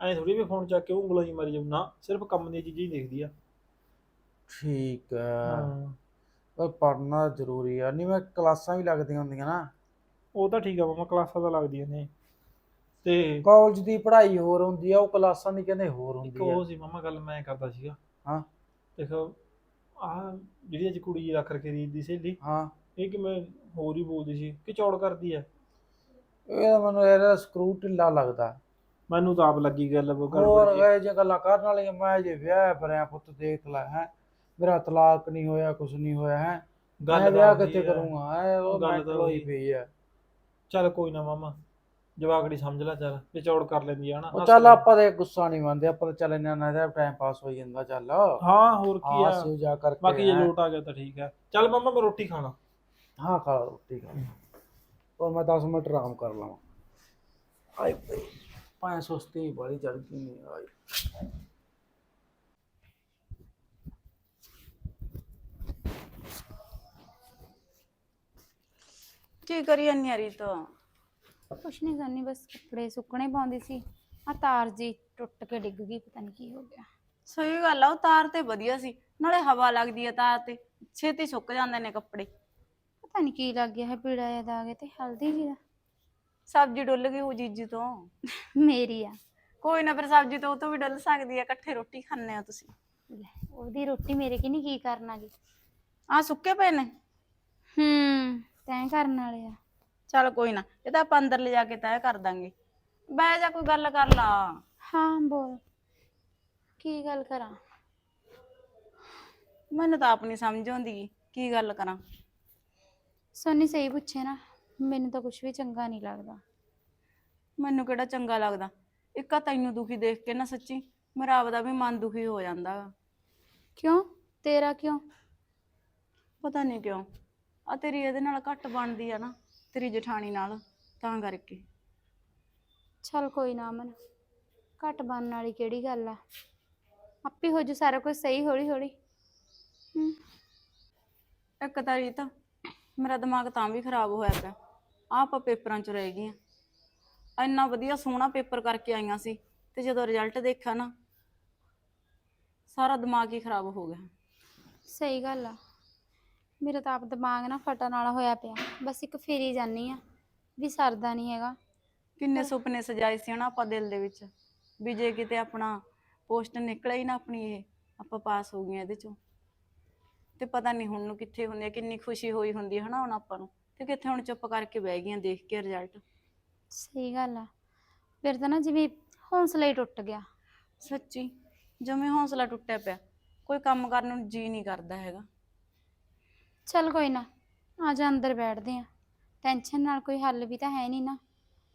ਐ ਥੋੜੀ ਵੀ ਫੋਨ ਚੱਕ ਕੇ ਉਂਗਲਾਂ ਹੀ ਮਾਰੀ ਜਾਊ। ਨਾ ਸਿਰਫ ਕੰਮ ਦੀਆਂ ਚੀਜ਼ਾਂ ਹੀ ਦੇਖਦੀ ਆ। ਠੀਕ ਹੈ ਹਾਂ। ਪਰ ਪੜਨਾ ਜ਼ਰੂਰੀ ਆ। ਨਹੀਂ ਮੈਂ ਕਲਾਸਾਂ ਵੀ ਲੱਗਦੀਆਂ ਹੁੰਦੀਆਂ ਨਾ। ਉਹ ਤਾਂ ਠੀਕ ਆ ਮਾਮਾ ਕਲਾਸਾਂ ਤਾਂ ਲੱਗਦੀਆਂ ਨੇ। ਤੇ ਕਾਲਜ ਦੀ ਪੜ੍ਹਾਈ ਹੋਰ ਹੁੰਦੀ ਆ ਉਹ ਕਲਾਸਾਂ ਦੀ ਕਹਿੰਦੇ ਹੋਰ ਇੱਕ ਹੁੰਦੀ ਆ। ਉਹ ਸੀ ਮਾਮਾ ਗੱਲ ਮੈਂ ਕਰਦਾ ਸੀਗਾ। ਹਾਂ। ਦੇਖੋ ਆ ਜਿਹੜੀ ਅੱਜ ਕੁੜੀ ਰੱਖ ਰਖੇ ਦੀ ਦੀ ਸਹੇਲੀ ਹਾਂ। ਇਹ ਕਿਵੇਂ ਹੋਰ ਹੀ ਬੋਲਦੀ ਸੀ ਕਿ ਚੌੜ ਕਰਦੀ ਆ। ਇਹ ਤਾਂ ਮੈਨੂੰ ਇਹਦਾ ਸਕਰੂ ਢਿੱਲਾ ਲੱਗਦਾ। ਮੈਨੂੰ ਤਾਂ ਆਪ ਲੱਗੀ ਗੱਲ ਉਹ ਗੱਲ ਹੋਰ ਇਹ ਜੇ ਗੱਲਾਂ ਕਰਨ ਵਾਲੀਆਂ ਮੈਂ ਜੇ ਵਿਆਹ ਭਰਿਆ ਪੁੱਤ ਦੇਖ ਲੈ ਹੈ। ਮੇਰਾ ਤਲਾਕ ਨਹੀਂ ਹੋਇਆ ਕੁਝ ਨਹੀਂ ਹੋਇਆ ਹੈ। ਗੱਲ ਮੈਂ ਤਾਂ ਵਿਆਹ ਉਹੀ ਕਿੱਥੇ ਆ। ਕਰੂੰਗਾ? ਹੈ ਉਹ ਗੱਲ ਤਾਂ ਮੈਂਟਲ ਹੋਈ ਉਹੀ। ਪਈ ਆ। ਚੱਲ ਕੋਈ ਨਾ ਮਾਮਾ ਜਵਾਕੜੀ ਸਮਝ ਲੈ ਚੱਲ ਜੇ ਚੌੜ ਕਰ ਲੈਂਦੀ ਆ ਨਾ ਉਹ ਹੱਸ ਚੱਲ। ਆਪਾਂ ਤੇ ਗੁੱਸਾ ਨਹੀਂ ਮੰਨਦੇ ਆਪਾਂ ਤਾਂ ਚੱਲ ਇੰਨਾ ਨਾ ਟਾਈਮ ਪਾਸ ਹੋਈ ਜਾਂਦਾ ਚੱਲ। ਹਾਂ ਹੋਰ ਕੀ ਆ। ਹਾਸੇ ਜਾ ਕਰਕੇ ਬਾਕੀ ਜੇ ਹੈਂ। ਲੋਟ ਆ ਗਿਆ ਤਾਂ ਠੀਕ ਆ। ਚੱਲ ਮਾਮਾ ਮੈਂ ਰੋਟੀ ਖਾਣਾ। ਹਾਂ ਖਾ ਰੋਟੀ ਖਾ ਔਰ ਮੈਂ 10 ਮਿੰਟ ਆਰਾਮ ਕਰ ਲਵਾਂ। ਆਈ ਬਈ ਪਾਇਆ ਸੁਸਤੀ ਬੜੀ ਚੜ ਗਈ ਨਹੀਂ ਆਈ ਕੀ ਕਰੀ ਜਾਂਦੀ ਆ ਰੀਤ? ਕੁਛ ਨਹੀਂ ਕਰਨੀ ਬਸ ਕੱਪੜੇ ਸੁੱਕਣੇ ਪਾਉਂਦੀ ਸੀ। ਆ ਤਾਰ ਜੀ ਟੁੱਟ ਕੇ ਡਿੱਗ ਗਈ ਪਤਾ ਨਹੀਂ ਕੀ ਹੋ ਗਿਆ। ਸਹੀ ਗੱਲ ਆ ਉਹ ਤਾਰ ਤੇ ਵਧੀਆ ਸੀ। ਨਾਲੇ ਹਵਾ ਲੱਗਦੀ ਆ ਤਾਰ ਤੇ। ਛੇਤੀ ਸੁੱਕ ਜਾਂਦੇ ਨੇ ਕੱਪੜੇ। ਪਤਾ ਨਹੀਂ ਕੀ ਲੱਗ ਗਿਆ ਹੈ ਪੀੜਾ ਜਿਹਾ ਦਾਗ ਤੇ ਹਲਦੀ ਜੀ ਦਾ ਸਬਜ਼ੀ ਡੁੱਲ ਗਈ ਉਹ ਜੀਜੀ ਤੋਂ। ਮੇਰੀ ਆ। ਕੋਈ ਨਾ ਫਿਰ ਸਬਜ਼ੀ ਤੋਂ ਉਹ ਤੋਂ ਵੀ ਡੁੱਲ ਸਕਦੀ ਆ ਇਕੱਠੇ ਰੋਟੀ ਖਾਣੇ ਆ ਤੁਸੀਂ। ਲੈ, ਉਹਦੀ ਰੋਟੀ ਮੇਰੇ ਕਿ ਨਹੀਂ ਕੀ ਕਰਨਾਗੀ ਆ ਸੁੱਕੇ ਪਏ ਨੇ? ਹੂੰ ਤੈਂ ਕਰਨ ਵਾਲੇ ਆ। ਚੱਲ ਕੋਈ ਨਾ ਇਹ ਤਾਂ ਆਪਾਂ ਅੰਦਰ ਲੈ ਜਾ ਕੇ ਤੈਅ ਕਰ ਦਾਂਗੇ। ਬਹਿ ਜਾ ਕੋਈ ਗੱਲ ਕਰ ਲਾ। ਹਾਂ ਬੋਲ। ਕੀ ਗੱਲ ਕਰਾਂ? ਮੈਨੂੰ ਤਾਂ ਆਪਣੀ ਸਮਝ ਆਉਂਦੀ ਕੀ ਗੱਲ ਕਰਾਂ। ਸੋਨੀ ਸਹੀ ਪੁੱਛੇ ਨਾ। ਮੈਨੂੰ ਤਾਂ ਕੁਝ ਵੀ ਚੰਗਾ ਨਹੀਂ ਲੱਗਦਾ। ਮੈਨੂੰ ਕਿਹੜਾ ਚੰਗਾ ਲੱਗਦਾ? ਇੱਕ ਆ ਤੈਨੂੰ ਦੁਖੀ ਦੇਖ ਕੇ ਨਾ ਸੱਚੀ ਮੇਰਾ ਆਪਦਾ ਵੀ ਮਨ ਦੁਖੀ ਹੋ ਜਾਂਦਾ ਗਾ। ਕਿਉਂ? ਤੇਰਾ ਕਿਉਂ? ਪਤਾ ਨਹੀਂ ਕਿਉਂ। ਆ ਤੇਰੀ ਇਹਦੇ ਨਾਲ ਘੱਟ ਬਣਦੀ ਆ ਨਾ ਤੇਰੀ ਜਠਾਣੀ ਨਾਲ ਤਾਂ ਕਰਕੇ। ਚੱਲ ਕੋਈ ਨਾ ਮਨ ਘਟ ਬਣਨ ਵਾਲੀ ਕਿਹੜੀ ਗੱਲ ਆ? ਆਪੇ ਹੋ ਜੂ ਸਾਰਾ ਕੁਝ ਸਹੀ ਹੌਲੀ ਹੌਲੀ ਹੂੰ। ਇੱਕ ਤਾਂ ਰੀਤ ਮੇਰਾ ਦਿਮਾਗ ਤਾਂ ਵੀ ਖਰਾਬ ਹੋਇਆ ਪਿਆ। ਆ ਆਪਾਂ ਪੇਪਰਾਂ 'ਚ ਰਹਿ ਗਈਆਂ ਇੰਨਾ ਵਧੀਆ ਸੋਹਣਾ ਪੇਪਰ ਕਰਕੇ ਆਈਆਂ ਸੀ ਤੇ ਜਦੋਂ ਰਿਜ਼ਲਟ ਦੇਖਿਆ ਨਾ ਸਾਰਾ ਦਿਮਾਗ ਹੀ ਖਰਾਬ ਹੋ ਗਿਆ। ਸਹੀ ਗੱਲ ਆ। ਮੇਰਾ ਤਾਂ ਆਪ ਦਿਮਾਗ ਨਾ ਫਟਣ ਵਾਲਾ ਹੋਇਆ ਪਿਆ। ਬਸ ਇੱਕ ਫੇਰੀ ਜਾਨੀ ਆ ਵੀ ਸਰਦਾ ਨਹੀਂ ਹੈਗਾ। ਕਿੰਨੇ ਸੁਪਨੇ ਸਜਾਏ ਸੀ ਨਾ ਆਪਾਂ ਦਿਲ ਦੇ ਵਿੱਚ ਵੀ ਜੇ ਕਿਤੇ ਆਪਣਾ ਪੋਸਟ ਨਿਕਲਿਆ ਹੀ ਨਾ ਆਪਣੀ ਇਹ ਆਪਾਂ ਪਾਸ ਹੋ ਗਏ ਇਹਦੇ ਚੋਂ। ਤੇ ਪਤਾ ਨਹੀਂ ਹੁਣ ਨੂੰ ਕਿੱਥੇ ਹੁੰਦੇ ਆ ਕਿੰਨੀ ਖੁਸ਼ੀ ਹੋਈ ਹੁੰਦੀ ਹੈ ਨਾ ਹੁਣ ਆਪਾਂ ਨੂੰ। ਤੇ ਕਿੱਥੇ ਹੁਣ ਚੁੱਪ ਕਰਕੇ ਬਹਿ ਗਈਆਂ ਦੇਖ ਕੇ ਰਿਜ਼ਲਟ ਸਹੀ ਗੱਲ ਆ। ਫਿਰ ਤਾਂ ਨਾ ਜਿਵੇਂ ਹੌਸਲਾ ਹੀ ਟੁੱਟ ਗਿਆ। ਸੱਚੀ ਜਿਵੇਂ ਹੌਸਲਾ ਟੁੱਟਿਆ ਪਿਆ ਕੋਈ ਕੰਮ ਕਰਨ ਨੂੰ ਜੀ ਨਹੀਂ ਕਰਦਾ ਹੈਗਾ। ਚੱਲ ਕੋਈ ਨਾ ਆ ਜਾ ਅੰਦਰ ਬੈਠਦੇ ਆ। ਟੈਨਸ਼ਨ ਨਾਲ ਕੋਈ ਹੱਲ ਵੀ ਤਾਂ ਹੈ ਨਹੀਂ ਨਾ।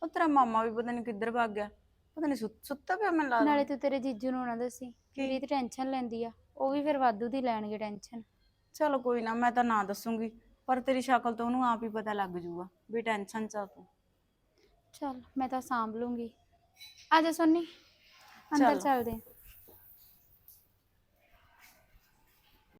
ਉਹ ਤੇਰਾ ਮਾਮਾ ਵੀ ਪਤਾ ਨਹੀਂ ਕਿੱਧਰ ਭੱਗ ਗਿਆ ਪਤਾ ਨਹੀਂ ਸੁੱਤਾ ਪਿਆ ਮੈਨੂੰ ਲੱਗਦਾ। ਨਾਲੇ ਤੂੰ ਤੇਰੇ ਜੀਜੂ ਨੂੰ ਨਾ ਦੱਸੀ ਕੀ? ਰੀਤ ਟੈਨਸ਼ਨ ਲੈਂਦੀ ਆ ਉਹ ਵੀ ਫਿਰ ਵਾਧੂ ਦੀ ਲੈਣਗੇ ਟੈਨਸ਼ਨ ਚਲੋ ਕੋਈ ਨਾ ਮੈਂ ਤਾਂ ਨਾ ਦੱਸੂਗੀ। ਪਰ ਤੇਰੀ ਸ਼ਕਲ ਤੋਂ ਉਹਨੂੰ ਆਪ ਹੀ ਪਤਾ ਲੱਗ ਜੂਗਾ ਵੀ ਟੈਨਸ਼ਨ ਚ ਆ ਤੂੰ। ਚੱਲ ਮੈਂ ਤਾਂ ਸਾਂਭ ਲੂੰਗੀ। ਆ ਜਾ ਸੋਨੀ ਅੰਦਰ ਚੱਲ। ਚੱਲਦੇ ਆ